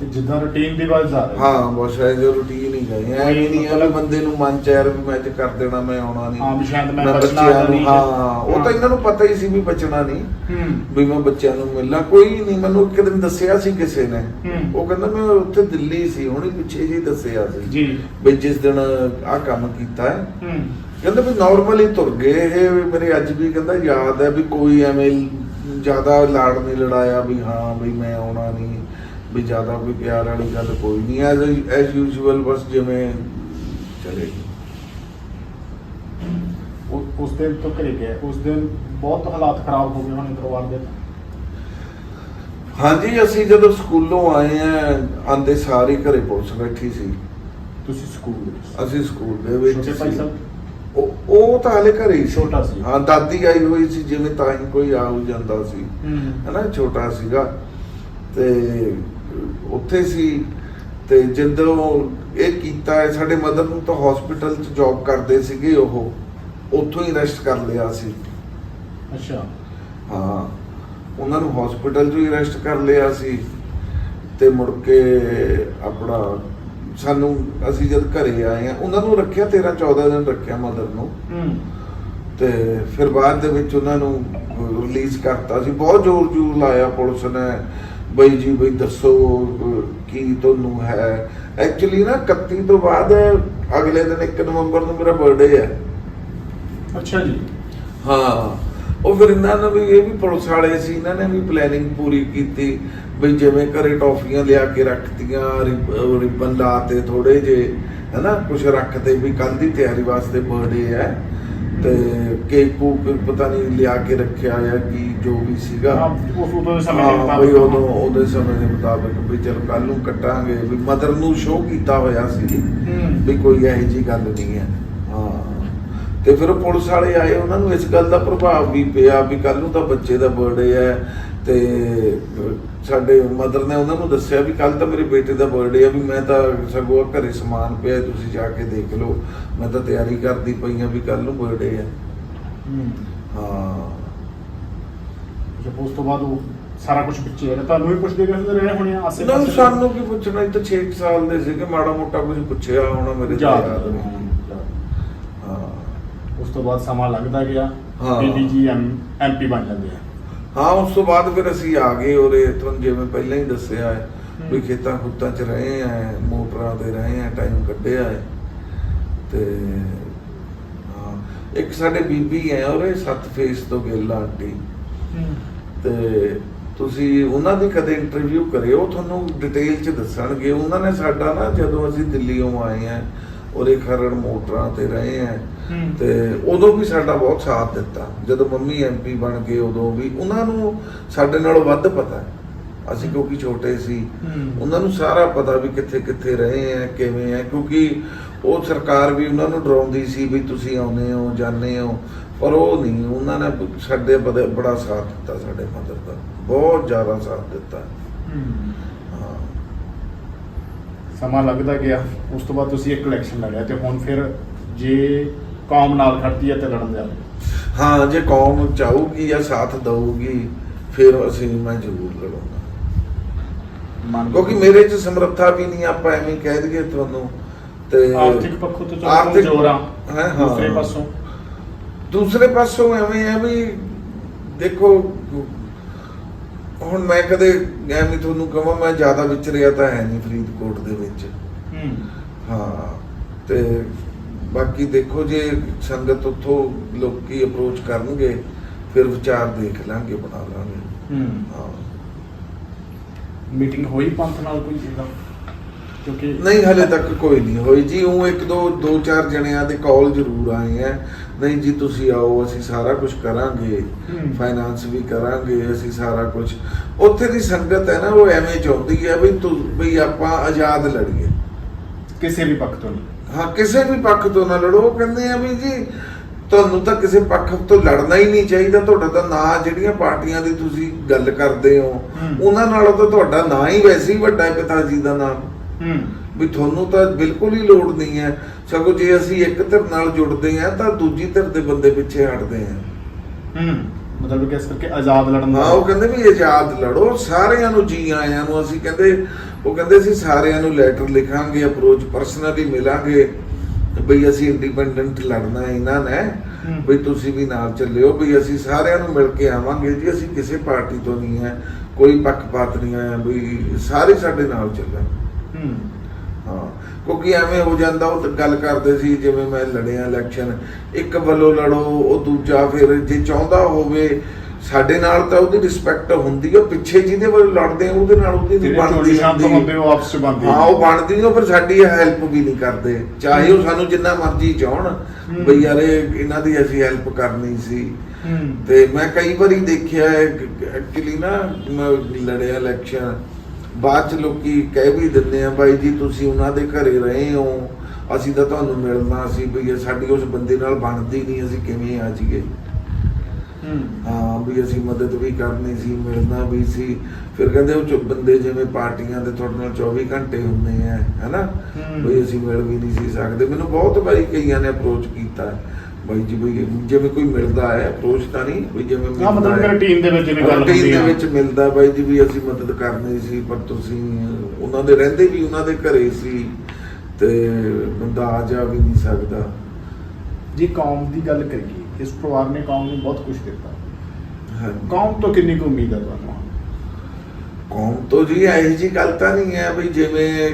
ਤੇ ਜਿੱਦਾਂ ਰੁਟੀਨ ਦੀ ਬਾਤ ਜ਼ਿਆਦਾ ਹਾਂ। ਬਸ ਐ ਜੋ ਰੂਟੀਨ ਹੀ ਗਏ ਐ ਨਹੀਂ ਆ ਵੀ ਬੰਦੇ ਨੂੰ ਮਨ ਚ ਆਇਆ ਵੀ ਮੈਂ ਅੱਜ ਕਰ ਦੇਣਾ ਮੈਂ ਆਉਣਾ ਨਹੀਂ। ਹਾਂ, ਵੀ ਸ਼ਾਇਦ ਮੈਂ ਬਚਣਾ ਨੂੰ ਨਹੀਂ। ਹਾਂ ਉਹ ਤਾਂ ਹਾਂ। ਇਹਨਾਂ ਨੂੰ ਪਤਾ ਹੀ ਸੀ ਵੀ ਬਚਣਾ ਨਹੀਂ ਹੂੰ। ਵੀ ਮੈਂ ਬੱਚਿਆਂ ਨੂੰ ਮਿਲਣਾ ਕੋਈ ਨਹੀਂ ਮੈਨੂੰ ਇੱਕ ਦਿਨ ਦੱਸਿਆ ਸੀ ਕਿਸੇ ਨੇ। ਹੂੰ। ਉਹ ਕਹਿੰਦਾ ਮੈਂ ਉੱਥੇ ਦਿੱਲੀ ਸੀ ਹੁਣੇ ਪਿੱਛੇ ਜੀ ਦੱਸਿਆ ਸੀ ਜੀ। ਵੀ ਜਿਸ ਦਿਨ ਆਹ ਕੰਮ ਕੀਤਾ ਹੈ ਹੂੰ। ਕਹਿੰਦਾ ਵੀ ਨਾਰਮਲੀ ਤੁਰ ਗਏ ਇਹ ਵੀ ਮੇਰੇ ਅੱਜ ਵੀ ਕਹਿੰਦਾ ਯਾਦ ਹੈ ਵੀ ਕੋਈ ਐਵੇਂ ਜ਼ਿਆਦਾ ਲਾੜ ਨਹੀਂ ਲੜਾਇਆ ਵੀ ਹਾਂ ਵੀ ਮੈਂ ਆਉਣਾ ਨਹੀਂ ਵੀ ਜ਼ਿਆਦਾ ਕੋਈ ਪਿਆਰ ਵਾਲੀ ਗੱਲ ਕੋਈ ਨਹੀਂ ਐਜ਼ ਐਜ਼ ਯੂਜੂਅਲ ਬਸ ਜਿਵੇਂ ਚਲੇ ਉਸ ਦਿਨ ਤੋਂ ਘਰੇ ਗਏ ਉਸ ਦਿਨ ਬਹੁਤ ਹਾਲਾਤ ਖਰਾਬ ਹੋ ਗਏ ਹੋਣੇ ਪਰਿਵਾਰ ਦੇ। ਹਾਂਜੀ ਅਸੀਂ ਜਦੋਂ ਸਕੂਲੋਂ ਆਏ ਆ ਆਂਦੇ ਸਾਰੇ ਘਰੇ ਪੁਲਿਸ ਬੈਠੀ ਸੀ। ਤੁਸੀਂ ਸਕੂਲ ਅਸੀਂ ਸਕੂਲ ਦੇ ਵਿੱਚ ਸੀ। ਉਹ ਉਹ ਤਾਂ ਹਲੇ ਘਰੇ ਹੀ ਸੀ। ਛੋਟਾ ਸੀ। ਹਾਂ ਦਾਦੀ ਆਈ ਹੋਈ ਸੀ ਜਿਵੇਂ ਤਾਂ ਹੀ ਕੋਈ ਆ ਹੋ ਜਾਂਦਾ ਸੀ। ਹੂੰ। ਹਨਾ ਛੋਟਾ ਸੀਗਾ। ਤੇ ਉੱਥੇ ਸੀ। ਤੇ ਜਦੋਂ ਇਹ ਕੀਤਾ ਹੈ ਸਾਡੇ ਮਦਰ ਨੂੰ ਤਾਂ ਹਸਪੀਟਲ 'ਚ ਜੌਬ ਕਰਦੇ ਸੀਗੇ ਉਹ। ਉੱਥੋਂ ਹੀ ਰੈਸਟ ਕਰ ਲਿਆ ਸੀ। ਅੱਛਾ। ਹਾਂ ਉਹਨਾਂ ਨੂੰ ਹਸਪੀਟਲ 'ਚ ਹੀ ਰੈਸਟ ਕਰ ਲਿਆ ਸੀ। ਤੇ ਮੁੜ ਕੇ ਆਪਣਾ ਸਾਨੂੰ ਅਸੀਂ ਜਦ ਘਰੇ ਆਏ ਆ ਉਹਨਾਂ ਨੂੰ ਰੱਖਿਆ 13 14 ਦਿਨ ਰੱਖਿਆ ਮਦਰ ਨੂੰ। ਹੂੰ। ਤੇ ਫਿਰ ਬਾਅਦ ਦੇ ਵਿੱਚ ਉਹਨਾਂ ਨੂੰ ਰਿਲੀਜ਼ ਕਰਤਾ ਸੀ। ਬਹੁਤ ਜ਼ੋਰ ਜ਼ੋਰ ਲਾਇਆ ਪੁਲਿਸ ਨੇ ਬਈ ਜੀ ਬਈ ਦੱਸੋ ਕੀ ਤੁਹਾਨੂੰ ਹੈ? ਐਕਚੁਅਲੀ ਨਾ 31 ਤੋਂ ਬਾਅਦ ਅਗਲੇ ਦਿਨ 1 ਨਵੰਬਰ ਨੂੰ ਮੇਰਾ ਬਰਥਡੇ ਹੈ। ਅੱਛਾ ਜੀ। ਹਾਂ। ਉਹ ਫਿਰ ਇਹਨਾਂ ਨੇ ਵੀ ਇਹ ਵੀ ਪੁਲਿਸ ਵਾਲੇ ਸੀ ਇਹਨਾਂ ਨੇ ਵੀ ਪਲੈਨਿੰਗ ਪੂਰੀ ਕੀਤੀ ਵੀ ਜਿਵੇਂ ਘਰੇ ਟੌਫੀਆਂ ਲਿਆ ਕੇ ਰੱਖਤੀਆਂ ਰਿਬ- ਰਿਬਨ ਲਾਤੇ ਥੋੜੇ ਜੇ ਹਨਾ ਕੁਝ ਰੱਖਦੇ ਵੀ ਕੱਲ ਦੀ ਤਿਆਰੀ ਵਾਸਤੇ ਬਰਥਡੇ ਹੈ ਤੇ ਕੇਕ ਕੂਕ ਪਤਾ ਨਹੀਂ ਲਿਆ ਕੇ ਰੱਖਿਆ ਆ ਕੀ ਜੋ ਵੀ ਸੀਗਾ। ਉਸ ਉਦੋਂ ਦੇ ਸਮੇਂ ਦੇ ਮੁਤਾਬਕ। ਉਦੋਂ ਉਹਦੇ ਸਮੇਂ ਦੇ ਮੁਤਾਬਕ ਵੀ ਚਲ ਕੱਲ ਨੂੰ ਕੱਟਾਂਗੇ ਵੀ ਮਦਰ ਨੂੰ ਸ਼ੋਅ ਕੀਤਾ ਹੋਇਆ ਸੀ। ਵੀ ਕੋਈ ਇਹੋ ਜੀ ਗੱਲ ਨਹੀਂ ਹੈ। ਹਾਂ। ਤੇ ਫਿਰ ਪੁਲਿਸ ਵਾਲੇ ਆਏ ਉਹਨਾਂ ਨੂੰ ਇਸ ਗੱਲ ਦਾ ਪ੍ਰਭਾਵ ਵੀ ਪਿਆ ਵੀ ਕੱਲ ਨੂੰ ਤਾਂ ਬੱਚੇ ਦਾ ਬਰਥਡੇ ਹੈ ਤੇ ਸਾਡੇ ਮਦਰ ਨੇ ਉਹਨਾਂ ਨੂੰ ਦੱਸਿਆ ਵੀ ਕੱਲ ਤਾਂ ਮੇਰੇ ਬੇਟੇ ਦਾ ਬਰਥਡੇ ਹੈ ਵੀ ਮੈਂ ਤਾਂ ਸਗੋਂ ਘਰੇ ਸਮਾਨ ਪਿਆ ਤੁਸੀਂ ਜਾ ਕੇ ਦੇਖ ਲਓ। ਮੈਂ ਤਾਂ ਤਿਆਰੀ ਕਰਦੀ ਪਈ ਹਾਂ ਵੀ ਕੱਲ ਨੂੰ ਬਰਥਡੇ ਹੈ। ਹੂੰ। ਜਦ ਉਸ ਤੋਂ ਬਾਅਦ ਉਹ ਸਾਰਾ ਕੁਝ ਪਿੱਛੇ ਹੈ ਤੁਹਾਨੂੰ ਵੀ ਪੁੱਛਦੇ ਰਹੇ ਰਹੇ ਹੋਣੇ ਆ ਆਸੇ ਨਾ ਪਾਸੇ ਸਾਨੂੰ ਕੀ ਪੁੱਛਣਾ? ਇਹ ਤਾਂ 6 ਸਾਲ ਦੇ ਸੀਗੇ ਮਾੜਾ ਮੋਟਾ ਕੁਝ ਪੁੱਛਿਆ ਹੋਣਾ ਮੇਰੇ ਯਾਦ ਨਹੀਂ। ਤੋਂ ਬਾਅਦ ਸਮਾਂ ਲੱਗਦਾ ਗਿਆ ਹਾਂ। ਬੀਬੀ ਜੀ ਐਮ ਐਮਪੀ ਬਣ ਜਾਂਦੇ ਆ। ਹਾਂ ਉਸ ਤੋਂ ਬਾਅਦ ਫਿਰ ਅਸੀਂ ਆ ਗਏ ਔਰੇ ਤੁਹਾਨੂੰ ਜਿਵੇਂ ਪਹਿਲਾਂ ਹੀ ਦੱਸਿਆ ਹੈ ਵੀ। ਖੇਤਾਂ ਖੁੱਤਾਂ 'ਚ ਰਹੇ ਆ ਮੋਟਰਾਂ ਤੇ ਰਹੇ ਆ ਟਾਈਮ ਕੱਢਿਆ ਹੈ। ਤੇ ਹਾਂ ਇੱਕ ਸਾਡੇ ਬੀਬੀ ਹੈ ਔਰੇ ਸੱਤ ਫੇਸ ਤੋਂ ਗਿੱਲ ਆਂਟੀ। ਤੇ ਤੁਸੀਂ ਉਹਨਾਂ ਦੀ ਕਦੇ ਇੰਟਰਵਿਊ ਕਰਿਓ ਤੁਹਾਨੂੰ ਡਿਟੇਲ ਚ ਦੱਸਣਗੇ। ਉਹਨਾਂ ਨੇ ਸਾਡਾ ਨਾ ਜਦੋਂ ਅਸੀਂ ਦਿੱਲੀੋਂ ਆਏ ਆ ਉਹਦੇ ਖਰੜ ਮੋਟਰਾਂ ਤੇ ਰਹੇ ਆ। ਤੇ ਉਦੋਂ ਵੀ ਸਾਡਾ ਬਹੁਤ ਸਾਥ ਦਿੱਤਾ। ਜਦੋਂ ਮੰਮੀ ਐਮਪੀ ਬਣ ਗਏ ਉਦੋਂ ਵੀ ਉਹਨਾਂ ਨੂੰ ਸਾਡੇ ਨਾਲੋਂ ਵੱਧ ਪਤਾ। ਹੈ। ਅਸੀਂ ਕਿਉਂਕਿ ਛੋਟੇ ਸੀ। ਉਹਨਾਂ ਨੂੰ ਸਾਰਾ ਪਤਾ ਵੀ ਕਿੱਥੇ ਕਿੱਥੇ ਰਹੇ ਆ ਕਿਵੇਂ ਆ। ਕਿਉਂਕਿ ਉਹ ਸਰਕਾਰ ਵੀ ਉਹਨਾਂ ਨੂੰ ਡਰਾਉਂਦੀ ਸੀ ਵੀ ਤੁਸੀਂ ਆਉਨੇ ਹੋ ਜਾਂਦੇ ਹੋ ਪਰ ਉਹ ਨਹੀਂ। ਉਹਨਾਂ ਨੇ ਸਾਡੇ ਬੜੇ- ਸਾਥ ਦਿੱਤਾ ਸਾਡੇ ਮਦਰ ਦਾ। ਬਹੁਤ ਜ਼ਿਆਦਾ ਸਾਥ ਦਿੱਤਾ। ਸਮਾਂ ਲੱਗਦਾ ਗਿਆ ਉਸ ਤੋਂ ਬਾਅਦ ਤੁਸੀਂ ਇੱਕ ਇਲੈਕਸ਼ਨ ਲੜਿਆ ਤੇ ਹੁਣ ਫਿਰ ਜੇ ਕੌਮ ਨਾਲ ਖੜਦੀ ਹੈ ਤੇ ਲੜਨ ਜਾ ਹਾਂ ਜੇ ਕੌਮ ਚਾਹੂਗੀ ਜਾਂ ਸਾਥ ਦਊਗੀ ਫਿਰ ਅਸੀਂ ਮੈਂ ਜ਼ਰੂਰ ਲੜੂੰਗਾ। ਮੰਨ ਕਿਉਂਕਿ ਮੇਰੇ 'ਚ ਸਮਰੱਥਾ ਵੀ ਨਹੀਂ ਆਪਾਂ ਐਵੇਂ ਕਹਿ ਦਈਏ ਤੁਹਾਨੂੰ ਤੇ ਆਰਥਿਕ ਪੱਖੋਂ ਤੋਂ ਚਲੋ ਕਮਜ਼ੋਰ ਆ ਹੈਂ, ਹਾਂ। ਦੂਸਰੇ ਪਾਸੋਂ। ਦੂਸਰੇ ਪਾਸੋਂ ਐਵੇਂ ਆ ਵੀ ਦੇਖੋ ਹੁਣ ਮੈਂ ਕਦੇ ਐਵੇਂ ਤੁਹਾਨੂੰ ਕਹਾਂ ਮੈਂ ਜ਼ਿਆਦਾ ਵਿਚਰਿਆ ਤਾਂ ਹੈ ਨਹੀਂ ਫਰੀਦਕੋਟ ਦੇ ਵਿੱਚ। ਹੂੰ। ਹਾਂ ਤੇ ਬਾਕੀ ਦੇਖੋ ਜੇ ਸੰਗਤ ਉੱਥੋਂ ਲੋਕੀ ਅਪਰੋਚ ਕਰਨਗੇ ਫਿਰ ਵਿਚਾਰ ਦੇਖ ਲਾਂਗੇ ਬਣਾ ਲਾਂਗੇ। ਹੂੰ। ਹਾਂ। ਮੀਟਿੰਗ ਹੋਈ ਪੰਥ ਨਾਲ ਕੋਈ ਇਹਦਾ ਕਿਉਂਕਿ ਨਹੀਂ ਹਲੇ ਤੱਕ ਕੋਈ ਨਹੀਂ ਹੋਈ ਜੀ। ਉਹ ਇੱਕ ਦੋ ਦੋ ਚਾਰ ਜਣਿਆਂ ਦੇ ਕਾਲ ਜ਼ਰੂਰ ਆਏ ਆ ਨਹੀਂ ਜੀ ਤੁਸੀਂ ਆਓ ਅਸੀਂ ਸਾਰਾ ਕੁਝ ਕਰਾਂਗੇ। ਫਾਈਨਾਂਸ ਵੀ ਕਰਾਂਗੇ ਅਸੀਂ ਸਾਰਾ ਕੁਝ ਉੱਥੇ ਦੀ ਸੰਗਤ ਹੈ ਨਾ ਉਹ ਐਵੇਂ ਚਾਹੁੰਦੀ ਹੈ ਵੀ ਤੂੰ ਵੀ ਆਪਾਂ ਆਜ਼ਾਦ ਲੜੀਏ। ਕਿਸੇ ਵੀ ਪੱਖ ਤੋਂ ਨਹੀਂ। ਹਾਂ ਕਿਸੇ ਵੀ ਪੱਖ ਤੋਂ ਨਾ ਲੜੋ। ਉਹ ਕਹਿੰਦੇ ਆ ਵੀ ਜੀ ਤੁਹਾਨੂੰ ਤਾਂ ਕਿਸੇ ਪੱਖ ਤੋਂ ਲੜਨਾ ਹੀ ਨਹੀਂ ਚਾਹੀਦਾ। ਤੁਹਾਡਾ ਤਾਂ ਨਾਂ ਜਿਹੜੀਆਂ ਪਾਰਟੀਆਂ ਦੀ ਤੁਸੀਂ ਗੱਲ ਕਰਦੇ ਹੋ ਹੂੰ। ਉਹਨਾਂ ਨਾਲੋਂ ਤਾਂ ਤੁਹਾਡਾ ਨਾਂ ਹੀ ਵੈਸੇ ਹੀ ਵੱਡਾ ਹੈ ਪਿਤਾ ਜੀ ਦਾ ਨਾਮ। ਹੂੰ। ਵੀ ਤੁਹਾਨੂੰ ਤਾਂ ਬਿਲਕੁਲ ਹੀ ਲੋੜ ਨਹੀਂ ਹੈ। ਸਗੋਂ ਜੇ ਅਸੀਂ ਇੱਕ ਧਿਰ ਨਾਲ ਜੁੜਦੇ ਹਾਂ ਤਾਂ ਦੂਜੀ ਧਿਰ ਦੇ ਬੰਦੇ ਪਿੱਛੇ ਹਟਦੇ ਹੂੰ। ਮਤਲਬ ਕਿ ਇਸ ਕਰਕੇ ਆਜ਼ਾਦ ਲੜਨ ਹਾਂ ਉਹ ਕਹਿੰਦੇ ਵੀ ਆਜ਼ਾਦ ਲੜੋ। ਸਾਰਿਆਂ ਨੂੰ ਜੀ ਆਇਆਂ ਨੂੰ ਅਸੀਂ ਕਹਿੰਦੇ ਉਹ ਕਹਿੰਦੇ ਅਸੀਂ ਸਾਰਿਆਂ ਨੂੰ ਲੈਟਰ ਲਿਖਾਂਗੇ ਅਪਰੋਚ ਪਰਸਨਲੀ ਮਿਲਾਂਗੇ। ਬਈ ਅਸੀਂ ਇੰਡੀਪੈਂਡੈਂਟ ਲੜਨਾ ਹੈ ਇਹਨਾਂ ਨੇ। ਬਈ ਤੁਸੀਂ ਵੀ ਨਾਲ ਚੱਲਿਓ। ਬਈ ਅਸੀਂ ਸਾਰਿਆਂ ਨੂੰ ਮਿਲ ਕੇ ਆਵਾਂਗੇ। ਜੀ ਅਸੀਂ ਕਿਸੇ ਪਾਰਟੀ ਤੋਂ ਨਹੀਂ ਹੈ। ਕੋਈ ਪੱਖਪਾਤ ਨਹੀਂ ਹੈ। ਬਈ ਸਾਰੇ ਸਾਡੇ ਨਾਲ ਚੱਲਣ। ਹੂੰ। ਹਾਂ ਕਿਉਂਕਿ ਐਵੇਂ ਹੋ ਜਾਂਦਾ ਉਹ ਗੱਲ ਕਰਦੇ ਸੀ ਜਿਵੇਂ ਮੈਂ ਲੜਿਆ ਇਲੈਕਸ਼ਨ ਇੱਕ ਵੱਲੋਂ ਲੜੋ ਉਹ ਦੂਜਾ ਫਿਰ ਜੇ ਚਾਹੁੰਦਾ ਹੋਵੇ ਸਾਡੇ ਨਾਲ ਤਾਂ ਉਹਦੀ ਰਿਸਪੈਕਟ ਹੁੰਦੀ ਹੈ ਪਿੱਛੇ ਜਿਹਦੇ ਵੱਲ ਲੜਦੇ ਆ ਉਹਦੇ ਨਾਲ ਉਹਦੀ ਨਹੀਂ ਬਣਦੀ ਹੁੰਦੀ। ਉਹ ਆਪਸ ਬਣਦੀ ਹਾਂ ਉਹ ਬਣਦੀ ਨਹੀਂ ਸਾਡੀ ਹੈਲਪ ਵੀ ਨਹੀਂ ਕਰਦੇ। ਚਾਹੇ ਉਹ ਸਾਨੂੰ ਜਿੰਨਾ ਮਰਜ਼ੀ ਚਾਹਣ। ਬਈ ਯਾਰ ਇਹ- ਇਹਨਾਂ ਦੀ ਅਸੀਂ ਹੈਲਪ ਕਰਨੀ ਸੀ। ਤੇ ਮੈਂ ਕਈ ਵਾਰੀ ਦੇਖਿਆ ਐਕਚੁਅਲੀ ਨਾ ਮੈਂ ਲੜਿਆ ਇਲੈਕਸ਼ਨ ਬਾਅਦ ਚ ਲੋਕੀ ਕਹਿ ਵੀ ਦਿੰਦੇ ਆ ਬਾਈ ਜੀ ਤੁਸੀਂ ਉਹਨਾਂ ਦੇ ਘਰੇ ਰਹੇ ਹੋ। ਅਸੀਂ ਤਾਂ ਤੁਹਾਨੂੰ ਮਿਲਣਾ ਸੀ ਬਈ ਇਹ ਸਾਡੀ ਉਸ ਬੰਦੇ ਨਾਲ ਬਣਦੀ ਨਹੀਂ ਅਸੀਂ ਕਿਵੇਂ ਆ ਜੀਏ ਹੂੰ। ਵੀ ਅਸੀਂ ਮਦਦ ਵੀ ਕਰਨੀ ਸੀ ਮਿਲਣਾ ਵੀ ਸੀ। ਫਿਰ ਕਹਿੰਦੇ ਉਹ ਚੁੱਪ ਬੰਦੇ ਜਿਵੇਂ ਪਾਰਟੀਆਂ ਦੇ ਤੁਹਾਡੇ ਨਾਲ 24 ਘੰਟੇ ਹੁੰਦੇ ਆ ਹੈਨਾ। ਵੀ ਅਸੀਂ ਮਿਲ ਵੀ ਨਹੀਂ ਸੀ ਸਕਦੇ। ਮੈਨੂੰ ਬਹੁਤ ਵਾਰੀ ਕਈਆਂ ਨੇ ਅਪਰੋਚ ਕੀਤਾ। ਹੈ। ਬਾਈ ਜੀ ਬਈ ਜਿਵੇਂ ਕੋਈ ਮਿਲਦਾ ਹੈ ਅਪਰੋਚ ਤਾਂ ਨਹੀਂ ਵੀ ਜਿਵੇਂ ਹਾਂ ਮਤਲਬ ਹੈ। ਕਿ ਰੂਟੀਨ ਦੇ ਵਿੱਚ ਜਿਵੇਂ ਗੱਲ ਹੁੰਦੀ ਦੇ ਆ ਵਿੱਚ ਮਿਲਦਾ ਬਾਈ ਜੀ ਵੀ ਅਸੀਂ ਮਦਦ ਕਰਨੀ ਸੀ ਪਰ ਤੁਸੀਂ ਉਹਨਾਂ ਦੇ ਰਹਿੰਦੇ ਵੀ ਉਹਨਾਂ ਦੇ ਘਰੇ ਸੀ ਤੇ ਬੰਦਾ ਆ ਜਾ ਵੀ ਨਹੀਂ ਸਕਦਾ ਜੇ ਕੌਮ ਦੀ ਗੱਲ ਕਰੀਏ ਇਸ ਪਰਿਵਾਰ ਨੇ ਕੌਮ ਨੂੰ ਬਹੁਤ ਕੁਝ ਦਿੱਤਾ। ਕੌਮ ਤੋਂ ਕਿੰਨੀ ਕੁ ਉਮੀਦ ਹੈ ਤੁਹਾਨੂੰ ਕੌਮ ਤੋਂ ਜੀ ਇਹੋ ਜੀ ਗੱਲ ਤਾਂ ਨਹੀਂ ਹੈ ਵੀ ਜਿਵੇਂ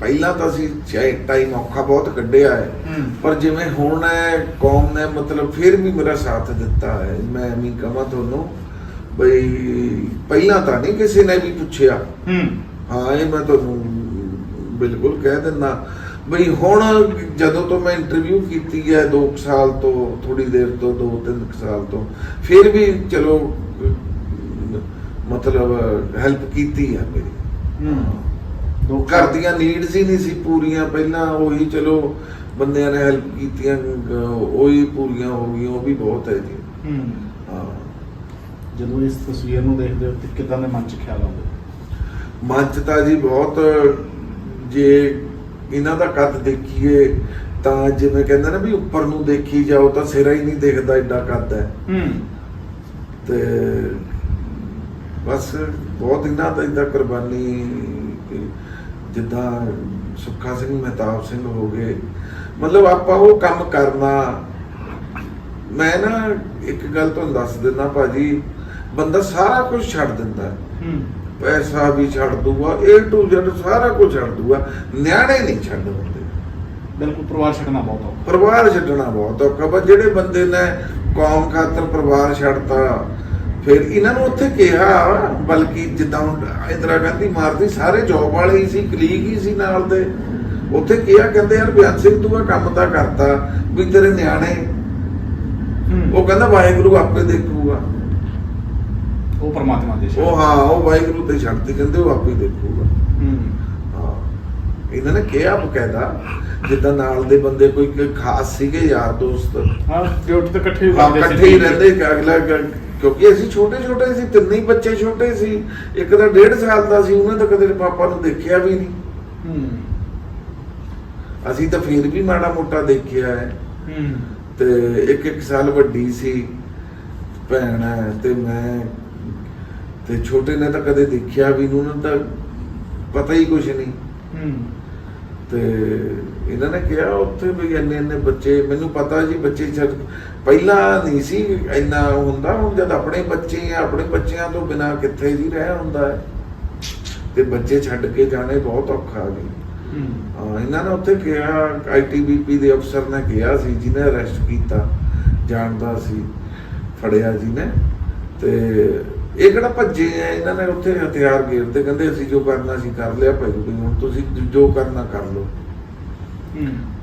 ਪਹਿਲਾਂ ਤਾਂ ਅਸੀਂ ਟਾਈਮ ਔਖਾ ਬਹੁਤ ਕੱਢਿਆ ਹੈ। ਪਰ ਜਿਵੇਂ ਹੁਣ ਹੈ ਕੌਮ ਨੇ ਮਤਲਬ ਫਿਰ ਵੀ ਮੇਰਾ ਸਾਥ ਦਿੱਤਾ ਹੈ। ਮੈਂ ਵੀ ਕਹਾਂ ਤੁਹਾਨੂੰ ਬਈ ਪਹਿਲਾਂ ਤਾਂ ਨਹੀਂ ਕਿਸੇ ਨੇ ਵੀ ਪੁੱਛਿਆ। ਹੂੰ। ਇਹ ਮੈਂ ਤੁਹਾਨੂੰ ਬਿਲਕੁਲ ਕਹਿ ਦਿੰਦਾ। ਬਈ ਹੁਣ ਜਦੋਂ ਤੋਂ ਮੈਂ ਇੰਟਰਵਿਊ ਕੀਤੀ ਹੈ 2 ਸਾਲ ਤੋਂ ਥੋੜੀ ਦੇਰ ਤੋਂ 2-3 ਸਾਲ ਤੋਂ ਫਿਰ ਵੀ ਚਲੋ ਮਤਲਬ ਹੈਲਪ ਕੀਤੀ ਹੈ ਮੇਰੀ। ਹੂੰ। ਘਰ ਦੀਆਂ ਨੀਡਸ ਹੀ ਨਹੀਂ ਸੀ ਪੂਰੀਆਂ ਪਹਿਲਾਂ ਉਹੀ ਚਲੋ ਬੰਦਿਆਂ ਨੇ ਹੈਲਪ ਕੀਤੀਆਂ ਉਹੀ ਪੂਰੀਆਂ ਹੋ ਗਈਆਂ ਉਹ ਵੀ ਬਹੁਤ ਹੈ ਜੀ। ਹੂੰ। ਜਦੋਂ ਇਸ ਤਸਵੀਰ ਨੂੰ ਦੇਖਦੇ ਹੋ ਤੇ ਕਿਦਾਂ ਦੇ ਮਨ ਚ ਖਿਆਲ ਆਉਂਦੇ? ਮੰਚ ਤਾਂ ਜੀ ਬਹੁਤ ਜੇ ਇਹਨਾਂ ਦਾ ਕੱਦ ਦੇਖੀਏ ਤਾਂ ਜਿਵੇਂ ਕਹਿੰਦੇ ਨੇ ਵੀ ਉੱਪਰ ਨੂੰ ਦੇਖੀ ਜਾਓ ਤਾਂ ਸਿਰਾ ਹੀ ਨਹੀਂ ਦਿਖਦਾ ਐਡਾ ਕੱਦ ਹੈ। ਹੂੰ। ਤੇ ਬਸ ਬਹੁਤ ਇਹਨਾਂ ਦਾ ਇਦਾਂ ਕੁਰਬਾਨੀ ਜਿੱਦਾਂ ਸੁੱਖਾ ਸਿੰਘ ਮਹਿਤਾਬ ਸਿੰਘ ਹੋ ਗਏ। ਮਤਲਬ ਆਪਾਂ ਉਹ ਕੰਮ ਕਰਨਾ। ਮੈਂ ਨਾ ਇੱਕ ਗੱਲ ਤੁਹਾਨੂੰ ਦੱਸ ਦਿੰਦਾ ਭਾਜੀ ਬੰਦਾ ਸਾਰਾ ਕੁਝ ਛੱਡ ਦਿੰਦਾ। ਪੈਸਾ ਵੀ ਛੱਡ ਦੂਗਾ A to Z ਸਾਰਾ ਕੁਝ ਛੱਡ ਦੂਗਾ। ਨਿਆਣੇ ਨਹੀਂ ਛੱਡ ਹੁੰਦੇ ਬਿਲਕੁਲ ਪਰਿਵਾਰ ਛੱਡਣਾ ਬਹੁਤ ਔਖਾ। ਪਰਿਵਾਰ ਛੱਡਣਾ ਬਹੁਤ ਔਖਾ। ਪਰ ਜਿਹੜੇ ਬੰਦੇ ਨੇ ਕੌਮ ਖਾਤਰ ਪਰਿਵਾਰ ਛੱਡਤਾ ਫਿਰ ਇਹਨਾਂ ਨੂੰ ਉੱਥੇ ਕਿਹਾ ਬਲਕਿ ਜਿੱਦਾਂ ਇੰਦਰਾ ਗਾਂਧੀ ਮਾਰਦੀ ਸਾਰੇ ਜੌਬ ਵਾਲੇ ਹੀ ਸੀ ਕਲੀਗ ਹੀ ਸੀ ਨਾਲ ਦੇ। ਉੱਥੇ ਕਿਹਾ ਕਹਿੰਦੇ ਯਾਰ ਬਿਆਨ ਸਿੰਘ ਤੂੰ ਇਹ ਕੰਮ ਤਾਂ ਕਰਤਾ ਵੀ ਤੇਰੇ ਨਿਆਣੇ। ਉਹ ਕਹਿੰਦਾ ਵਾਹਿਗੁਰੂ ਆਪੇ ਦੇਖੂਗਾ। ਉਹ ਪਰਮਾਤਮਾ ਦੇ। ਉਹ ਹਾਂ ਉਹ ਵਾਹਿਗੁਰੂ ਤੇ ਛੱਡਦੇ ਕਹਿੰਦੇ ਉਹ ਆਪੇ ਦੇਖੂਗਾ। ਹੂੰ। ਇਹਨਾਂ ਨੇ ਕਿਹਾ ਬਕਾਇਦਾ ਜਿੱਦਾਂ ਨਾਲ ਦੇ ਬੰਦੇ ਕੋਈ ਖਾਸ ਸੀਗੇ ਯਾਰ ਦੋਸਤ। ਹਾਂ ਡਿਊਟੀ ਤੇ ਇਕੱਠੇ ਹਾਂ ਕਰਦੇ ਸੀ। ਇਕੱਠੇ ਹੀ। ਰਹਿੰਦੇ ਕਿ ਅਗਲਾ ਕਿਉਂਕਿ ਅਸੀਂ ਛੋਟੇ ਛੋਟੇ ਸੀ ਤਿੰਨੇ ਹੀ ਬੱਚੇ ਛੋਟੇ ਸੀ। ਇੱਕ ਤਾਂ ਡੇਢ ਸਾਲ ਦਾ ਸੀ ਉਹਨੇ ਤਾਂ ਕਦੇ ਪਾਪਾ ਨੂੰ ਦੇਖਿਆ ਵੀ ਨਹੀਂ। ਹੂੰ। ਅਸੀਂ ਤਾਂ ਫਿਰ ਵੀ ਮਾੜਾ ਮੋਟਾ ਦੇਖਿਆ ਹੈ। ਹੂੰ। ਤੇ ਇੱਕ ਇੱਕ ਸਾਲ ਵੱਡੀ ਸੀ ਭੈਣ ਹੈ ਤੇ ਮੈਂ। ਤੇ ਛੋਟੇ ਨੇ ਤਾਂ ਕਦੇ ਦੇਖਿਆ ਵੀ ਨਹੀਂ ਉਹਨੂੰ ਤਾਂ ਪਤਾ ਹੀ ਕੁਝ ਨਹੀਂ। ਹੂੰ। ਤੇ ਇਹਨਾਂ ਨੇ ਕਿਹਾ ਉੱਥੇ ਵੀ ਇੰਨੇ ਇੰਨੇ ਬੱਚੇ ਮੈਨੂੰ ਪਤਾ ਜੀ ਬੱਚੇ ਛੱਡ ਪਹਿਲਾਂ ਨਹੀਂ ਸੀ ਇੰਨਾ ਹੁੰਦਾ ਹੁਣ ਜਦ ਆਪਣੇ ਬੱਚੇ ਆ ਆਪਣੇ ਬੱਚਿਆਂ ਤੋਂ ਬਿਨਾ ਕਿੱਥੇ ਜੀ ਰਹਿ ਹੁੰਦਾ ਹੈ। ਤੇ ਬੱਚੇ ਛੱਡ ਕੇ ਜਾਣੇ ਬਹੁਤ ਔਖਾ ਜੀ। ਇਹਨਾਂ ਨੇ ਉੱਥੇ ਕਿਹਾ ਆਈਟੀਬੀਪੀ ਦੇ ਅਫਸਰ ਨੇ ਕਿਹਾ ਸੀ ਜਿਹਨੇ ਅਰੈਸਟ ਕੀਤਾ ਜਾਣਦਾ ਸੀ ਫੜਿਆ ਜੀ ਨੇ ਤੇ ਇਹ ਕਿਹੜਾ ਭੱਜੇ ਆ? ਇਹਨਾਂ ਨੇ ਉੱਥੇ ਹਥਿਆਰ ਗੇਰਦੇ ਕਹਿੰਦੇ ਅਸੀਂ ਜੋ ਕਰਨਾ ਸੀ ਕਰ ਲਿਆ ਭਾਈ ਵੀ ਹੁਣ ਤੁਸੀਂ ਜੋ ਕਰਨਾ ਕਰ ਲਓ।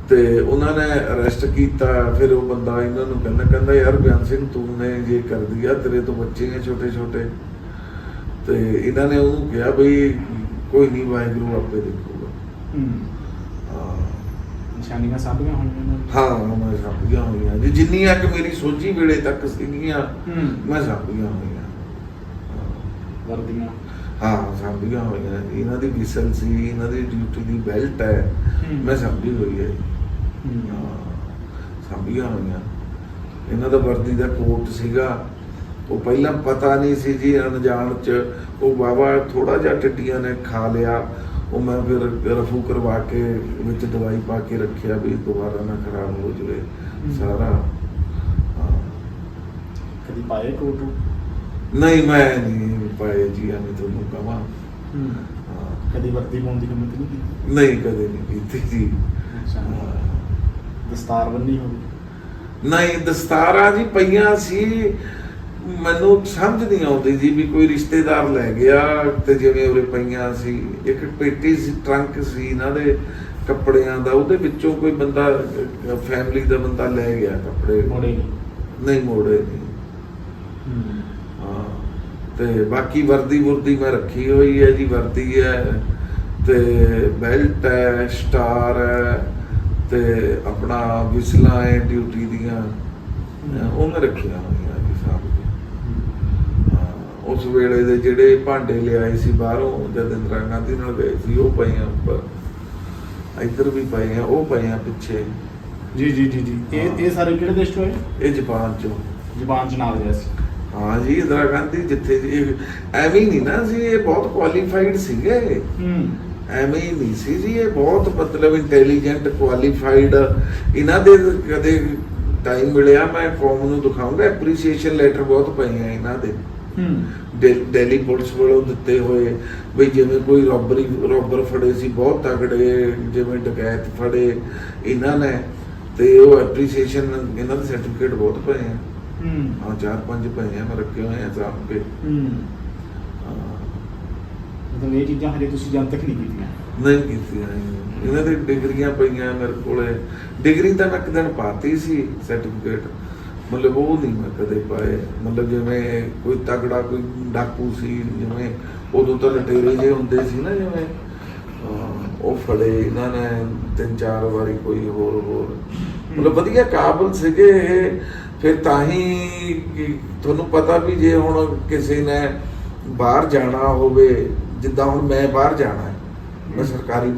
ਤੇ ਉਹਨਾਂ ਨੇ ਅਰੈਸਟ ਕੀਤਾ ਫਿਰ ਉਹ ਬੰਦਾ ਇਹਨਾਂ ਨੂੰ ਕਹਿੰਦਾ ਕਹਿੰਦਾ ਯਾਰ ਬਿਆਨ ਸਿੰਘ ਤੂੰ ਨੇ ਇਹ ਕਰ ਦਿਆ ਤੇਰੇ ਤੋਂ ਬੱਚੇ ਹੈ ਛੋਟੇ ਛੋਟੇ ਤੇ ਇਹਨਾਂ ਨੇ ਉਹਨੂੰ ਕਿਹਾ ਬਈ ਕੋਈ ਨਹੀਂ ਵਾਹਿਗੁਰੂ ਆਪੇ ਦੇਖੂਗਾ। ਨਿਸ਼ਾਨੀਆਂ ਸਾਂਭੀਆਂ ਹੋਣੀਆਂ ਨੇ ਹਾਂ ਮੈਂ ਸਾਂਭੀਆਂ ਹੋਈਆਂ। ਜੀ ਜਿੰਨੀਆਂ ਕਿ ਮੇਰੀ ਸੋਝੀ ਵੇਲੇ ਤੱਕ ਸੀਗੀਆਂ ਮੈਂ ਸਾਂਭੀਆਂ ਹੋਈਆਂ। ਵਰਦੀਆਂ। ਹਾਂ ਸਾਂਭੀਆਂ ਹੋਈਆਂ ਜੀ। ਇਹਨਾਂ ਦੀ ਵਿਸਲ ਸੀ ਇਹਨਾਂ ਦੀ ਡਿਊਟੀ ਦੀ ਬੈਲਟ ਹੈ। ਹੂੰ। ਮੈਂ ਸਾਂਭੀ ਹੋਈ ਹੈ। ਹੂੰ। ਹਾਂ, ਸਾਂਭੀਆਂ ਹੋਈਆਂ। ਇਹਨਾਂ ਦਾ ਵਰਦੀ ਦਾ ਕੋਟ ਸੀਗਾ। ਉਹ ਪਹਿਲਾਂ ਪਤਾ ਨਹੀਂ ਸੀ ਜੀ ਅਣਜਾਣ ਚ। ਉਹ ਬਾਬਾ ਥੋੜਾ ਜਿਹਾ ਟਿੱਡੀਆਂ ਨੇ ਖਾ ਲਿਆ। ਉਹ ਮੈਂ ਫਿਰ ਰਫੂ ਕਰਵਾ ਕੇ ਵਿੱਚ ਦਵਾਈ ਪਾ ਕੇ ਰੱਖਿਆ ਵੀ ਦੁਬਾਰਾ ਨਾ ਖਰਾਬ ਹੋ ਜਾਵੇ ਸਾਰਾ। ਹਾਂ। ਕਦੀ ਪਾਏ ਕੋਟੂ ਨਹੀਂ ਮੈਂ ਨਹੀਂ ਪਾਏ ਜੀ ਐਵੇਂ ਤੁਹਾਨੂੰ ਕਹਾਂ ਹੂੰ। ਹਾਂ। ਕਦੀ ਵਰਦੀ ਪਾਉਣ ਦੀ ਹਿੰਮਤ ਨਹੀਂ ਕੀਤੀ? ਨਹੀਂ ਕਦੇ ਨਹੀਂ ਕੀਤੀ ਜੀ। ਹਾਂ। ਦਸਤਾਰ ਬੰਨੀ ਹੋਵੇ? ਨਹੀਂ ਦਸਤਾਰਾਂ ਜੀ ਪਈਆਂ ਸੀ। ਮੈਨੂੰ ਸਮਝ ਨਹੀਂ ਆਉਂਦੀ ਜੀ ਵੀ ਕੋਈ ਰਿਸ਼ਤੇਦਾਰ ਲੈ ਗਿਆ ਤੇ ਜਿਵੇਂ ਉਰੇ ਪਈਆਂ ਸੀ। ਇੱਕ ਪੇਟੀ ਸੀ ਟਰੰਕ ਸੀ ਇਹਨਾਂ ਦੇ ਕੱਪੜਿਆਂ ਦਾ। ਉਹਦੇ ਵਿੱਚੋਂ ਕੋਈ ਬੰਦਾ ਫੈਮਿਲੀ ਦਾ ਬੰਦਾ ਲੈ ਗਿਆ ਕੱਪੜੇ। ਮੋੜੇ ਨਹੀਂ ਮੋੜੇ ਨਹੀਂ। ਹਾਂ। ਤੇ ਬਾਕੀ ਵਰਦੀ ਵਰਦੀ ਮੈਂ ਰੱਖੀ ਹੋਈ ਹੈ ਜੀ ਵਰਦੀ ਹੈ ਤੇ ਬੈਲਟ ਹੈ ਸਟਾਰ ਹੈ ਤੇ ਆਪਣਾ ਵਿਸਲਾ ਹੈ ਡਿਊਟੀ ਦੀਆਂ। ਉਹ ਮੈਂ ਰੱਖੀਆਂ ਹੋਈਆਂ ਜੀ ਹਾਂ, ਉਸ ਵੇਲੇ ਦੇ ਜਿਹੜੇ ਭਾਂਡੇ ਲਿਆਏ ਸੀ ਬਾਹਰੋਂ ਜਦ ਇੰਦਰਾ ਗਾਂਧੀ ਨਾਲ ਗਏ ਸੀ ਉਹ ਪਏ ਆ ਉੱਪਰ। ਇੱਧਰ ਵੀ ਪਏ ਆ ਉਹ ਪਏ ਆ ਪਿੱਛੇ। ਜੀ ਜੀ ਜੀ ਜੀ। ਇਹ ਇਹ ਸਾਰੇ ਕਿਹੜੇ ਦੇਸ਼ ਤੋਂ ਆਏ? ਇਹ ਜਾਪਾਨ ਚੋਂ। ਜ਼ਬਾਨ ਚ ਨਾਲ ਰਿਹਾ ਸੀ। ਹਾਂ ਜੀ ਇੰਦਰਾ ਗਾਂਧੀ ਜਿੱਥੇ ਜੀ ਐਵੇਂ ਹੀ ਨਹੀਂ ਨਾ ਸੀ ਇਹ ਬਹੁਤ ਕੁਆਲੀਫਾਈਡ ਸੀਗੇ। ਹੂੰ। ਐਵੇਂ ਹੀ ਨਹੀਂ ਸੀ ਜੀ ਇਹ ਬਹੁਤ ਮਤਲਬ ਇੰਟੈਲੀਜੈਂਟ ਕੁਆਲੀਫਾਈਡ ਇਹਨਾਂ ਦੇ ਕਦੇ ਟਾਈਮ ਮਿਲਿਆ ਮੈਂ ਕੌਮ ਨੂੰ ਦਿਖਾਉਂਗਾ ਐਪਰੀਸੀਏਸ਼ਨ ਲੈਟਰ ਬਹੁਤ ਪਏ ਆ ਇਹਨਾਂ ਦੇ। ਹੂੰ। ਦਿੱਲੀ ਪੁਲਿਸ ਵੱਲੋਂ ਦਿੱਤੇ ਹੋਏ ਵੀ ਜਿਵੇਂ ਕੋਈ ਰੋਬਰੀ ਰੋਬਰ ਫੜੇ ਸੀ ਬਹੁਤ ਤਗੜੇ ਜਿਵੇਂ ਡਕੈਤ ਫੜੇ ਇਹਨਾਂ ਨੇ ਤੇ ਉਹ ਐਪਰੀਸੀਏਸ਼ਨ ਇਹਨਾਂ ਦੇ ਸਰਟੀਫਿਕੇਟ ਬਹੁਤ ਪਏ ਆ। ਹੂੰ। ਹਾਂ ਚਾਰ ਪੰਜ ਪਏ ਆ ਮੈਂ ਰੱਖੇ ਹੋਏ ਆ ਸਾਹਮ ਕੇ ਹੂੰ। ਹਾਂ, ਮਤਲਬ ਇਹ ਚੀਜ਼ਾਂ ਹਜੇ ਤੁਸੀਂ ਜਨਤਕ ਨਹੀਂ ਕੀਤੀਆਂ? ਨਹੀਂ ਕੀਤੀਆਂ ਜੀ। ਇਹਨਾਂ ਦੀ ਡਿਗਰੀਆਂ ਪਈਆਂ ਮੇਰੇ ਕੋਲੇ। ਡਿਗਰੀ ਤਾਂ ਮੈਂ ਇੱਕ ਦਿਨ ਪਾਤੀ ਸੀ ਸਰਟੀਫਿਕੇਟ ਮਤਲਬ ਉਹ ਨਹੀਂ ਮੈਂ ਕਦੇ ਪਾਏ। ਮਤਲਬ ਜਿਵੇਂ ਕੋਈ ਤਗੜਾ ਕੋਈ ਡਾਕੂ ਸੀ ਜਿਵੇਂ ਉਦੋਂ ਤਾਂ ਲਟੇਰੇ ਜੇ ਹੁੰਦੇ ਸੀ ਨਾ ਜਿਵੇਂ। ਅਹ ਉਹ ਫੜੇ ਇਹਨਾਂ ਨੇ ਤਿੰਨ ਚਾਰ ਵਾਰੀ ਕੋਈ ਹੋਰ ਹੋਰ। ਮਤਲਬ ਵਧੀਆ ਕਾਬਲ ਸੀਗੇ ਇਹ। ਫਿਰ ਤਾਂ ਹੀ ਕਿ ਤੁਹਾਨੂੰ ਪਤਾ ਵੀ ਜੇ ਹੁਣ ਕਿਸੇ ਨੇ ਬਾਹਰ ਜਾਣਾ ਹੋਵੇ ਜਿੱਦਾਂ ਹੁਣ ਮੈਂ ਬਾਹਰ ਜਾਣਾ ਹੈ ਮੈਂ ਸਰਕਾਰੀ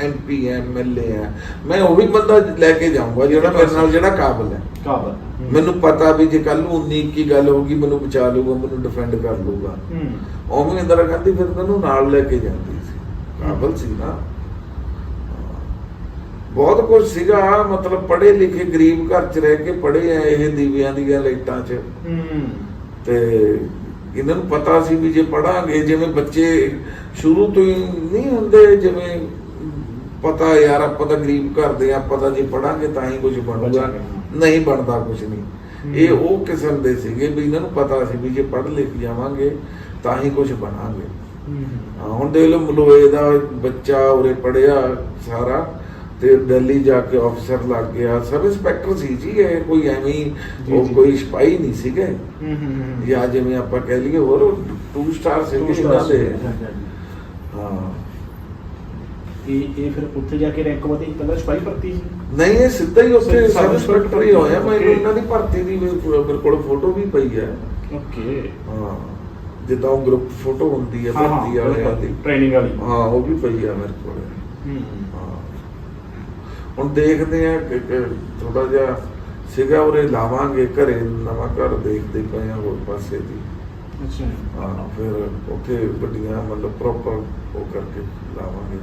ਐਮਪੀ ਐਮਐਲਏ ਹੈ ਮੈਂ ਉਹੀ ਬੰਦਾ ਲੈ ਕੇ ਜਾਊਂਗਾ ਜਿਹੜਾ ਮੇਰੇ ਨਾਲ ਜਿਹੜਾ ਕਾਬਲ ਹੈ। ਕਾਬਲ। ਮੈਨੂੰ ਪਤਾ ਵੀ ਜੇ ਕੱਲ ਨੂੰ 19 ਕੀ ਗੱਲ ਹੋਗੀ ਮੈਨੂੰ ਬਚਾ ਲੂਗਾ ਮੈਨੂੰ ਡਿਫੈਂਡ ਕਰ ਲੂਗਾ ਹੂੰ। ਉਵੇਂ ਇੰਦਰਾ ਗਾਂਧੀ ਫਿਰ ਮੈਨੂੰ ਨਾਲ ਲੈ ਕੇ ਜਾਂਦੀ ਸੀ। ਕਾਬਲ ਸੀ ਨਾ। ਬਹੁਤ ਕੁਝ ਸੀਗਾ ਮਤਲਬ ਪੜ੍ਹੇ ਲਿਖੇ ਗਰੀਬ ਘਰ ਚ ਰਹਿ ਕੇ ਪੜ੍ਹੇ ਆ ਇਹ ਦੀਵਿਆਂ ਦੀਆਂ ਲਾਈਟਾਂ 'ਚ। ਹੂੰ। ਤੇ ਇਹਨਾਂ ਨੂੰ ਪਤਾ ਸੀ ਵੀ ਜੇ ਪੜਾਂਗੇ ਜਿਵੇਂ ਬੱਚੇ ਸ਼ੁਰੂ ਤੋਂ ਹੀ ਨਹੀਂ ਹੁੰਦੇ ਜਿਵੇਂ ਪਤਾ ਯਾਰ ਆਪਾਂ ਤਾਂ ਗਰੀਬ ਘਰ ਦੇ ਆ, ਆਪਾਂ ਤਾਂ ਜੇ ਪੜਾਂਗੇ ਤਾਂ ਹੀ ਕੁਝ ਬਣੂਗਾ। ਨਹੀਂ ਬਣਦਾ ਕੁਝ ਨਹੀਂ। ਇਹ ਉਹ ਕਿਸਮ ਦੇ ਸੀਗੇ ਵੀ ਇਹਨਾਂ ਨੂੰ ਪਤਾ ਸੀ ਵੀ ਜੇ ਪੜ੍ਹ ਲਿਖ ਜਾਵਾਂਗੇ ਤਾਂ ਹੀ ਕੁਝ ਬਣਾਂਗੇ। ਹੁਣ ਦੇਖ ਲਓ ਮਲੋਏ ਦਾ ਬੱਚਾ ਉਰੇ ਪੜਿਆ ਸਾਰਾ। ਤੇ ਦਿੱਲੀ ਜਾ ਕੇ ਅਫਸਰ ਲੱਗ ਗਿਆ। ਸਬ ਇੰਸਪੈਕਟਰ ਸੀ ਜੀ ਇਹ ਕੋਈ ਐਵੇਂ ਉਹ। ਕੋਈ ਸਿਪਾਹੀ ਨਹੀਂ ਸੀਗੇ। ਹੂੰ ਹੂੰ ਜਾਂ ਜਿਵੇਂ ਆਪਾਂ ਕਹਿ ਲਈਏ ਹੋਰ ਟੂ ਸਟਾਰ ਸੀਗੇ ਇਹਨਾਂ ਦੇ। ਹਾਂ। ਇਹ ਇਹ ਫਿਰ ਉੱਥੇ ਜਾ ਕੇ ਰੈਂਕ ਵਧੀ? ਪਹਿਲਾਂ ਸਿਪਾਹੀ ਭਰਤੀ ਸੀ? ਨਹੀਂ ਇਹ ਸਿੱਧਾ ਹੀ ਉੱਥੇ ਸਬ ਇੰਸਪੈਕਟਰ ਹੀ ਹੋਇਆ Okay. ਇਹਨਾਂ ਦੀ ਭਰਤੀ ਦੀ ਮੇਰੇ ਕੋਲ ਫੋਟੋ ਵੀ ਪਈ ਹੈ। ਓਕੇ ਹਾਂ। ਜਿੱਦਾਂ ਉਹ ਗਰੁੱਪ ਫੋਟੋ ਹੁੰਦੀ ਹੈ ਭਰਤੀ ਵਾਲਿਆਂ ਦੀ। ਟ੍ਰੇਨਿੰਗ ਵਾਲੀ। ਹਾਂ ਉਹ ਵੀ ਪਈ ਆ ਮੇਰੇ ਕੋਲ। ਹਾਂ। ਹੁਣ ਦੇਖਦੇ ਆ ਥੋੜਾ ਜਿਹਾ ਸੀਗਾ ਉਰੇ ਲਾਵਾਂਗੇ ਘਰੇ ਨਵਾਂ ਘਰ ਦੇਖਦੇ ਪਏ ਆ ਹੋਰ ਪਾਸੇ ਦੀ ਅੱਛਾ। ਹਾਂ ਫਿਰ ਉੱਥੇ ਵੱਡੀਆਂ ਮਤਲਬ ਪ੍ਰੋਪਰ ਉਹ ਕਰਕੇ ਲਾਵਾਂਗੇ।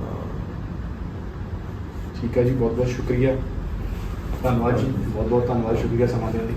ਹਾਂ। ਠੀਕ ਹੈ ਜੀ ਬਹੁਤ ਬਹੁਤ ਸ਼ੁਕਰੀਆ। ਧੰਨਵਾਦ ਜੀ ਬਹੁਤ ਬਹੁਤ ਧੰਨਵਾਦ ਸ਼ੁਕਰੀਆ ਸਮਾਂ ਦੇਣ ਲਈ।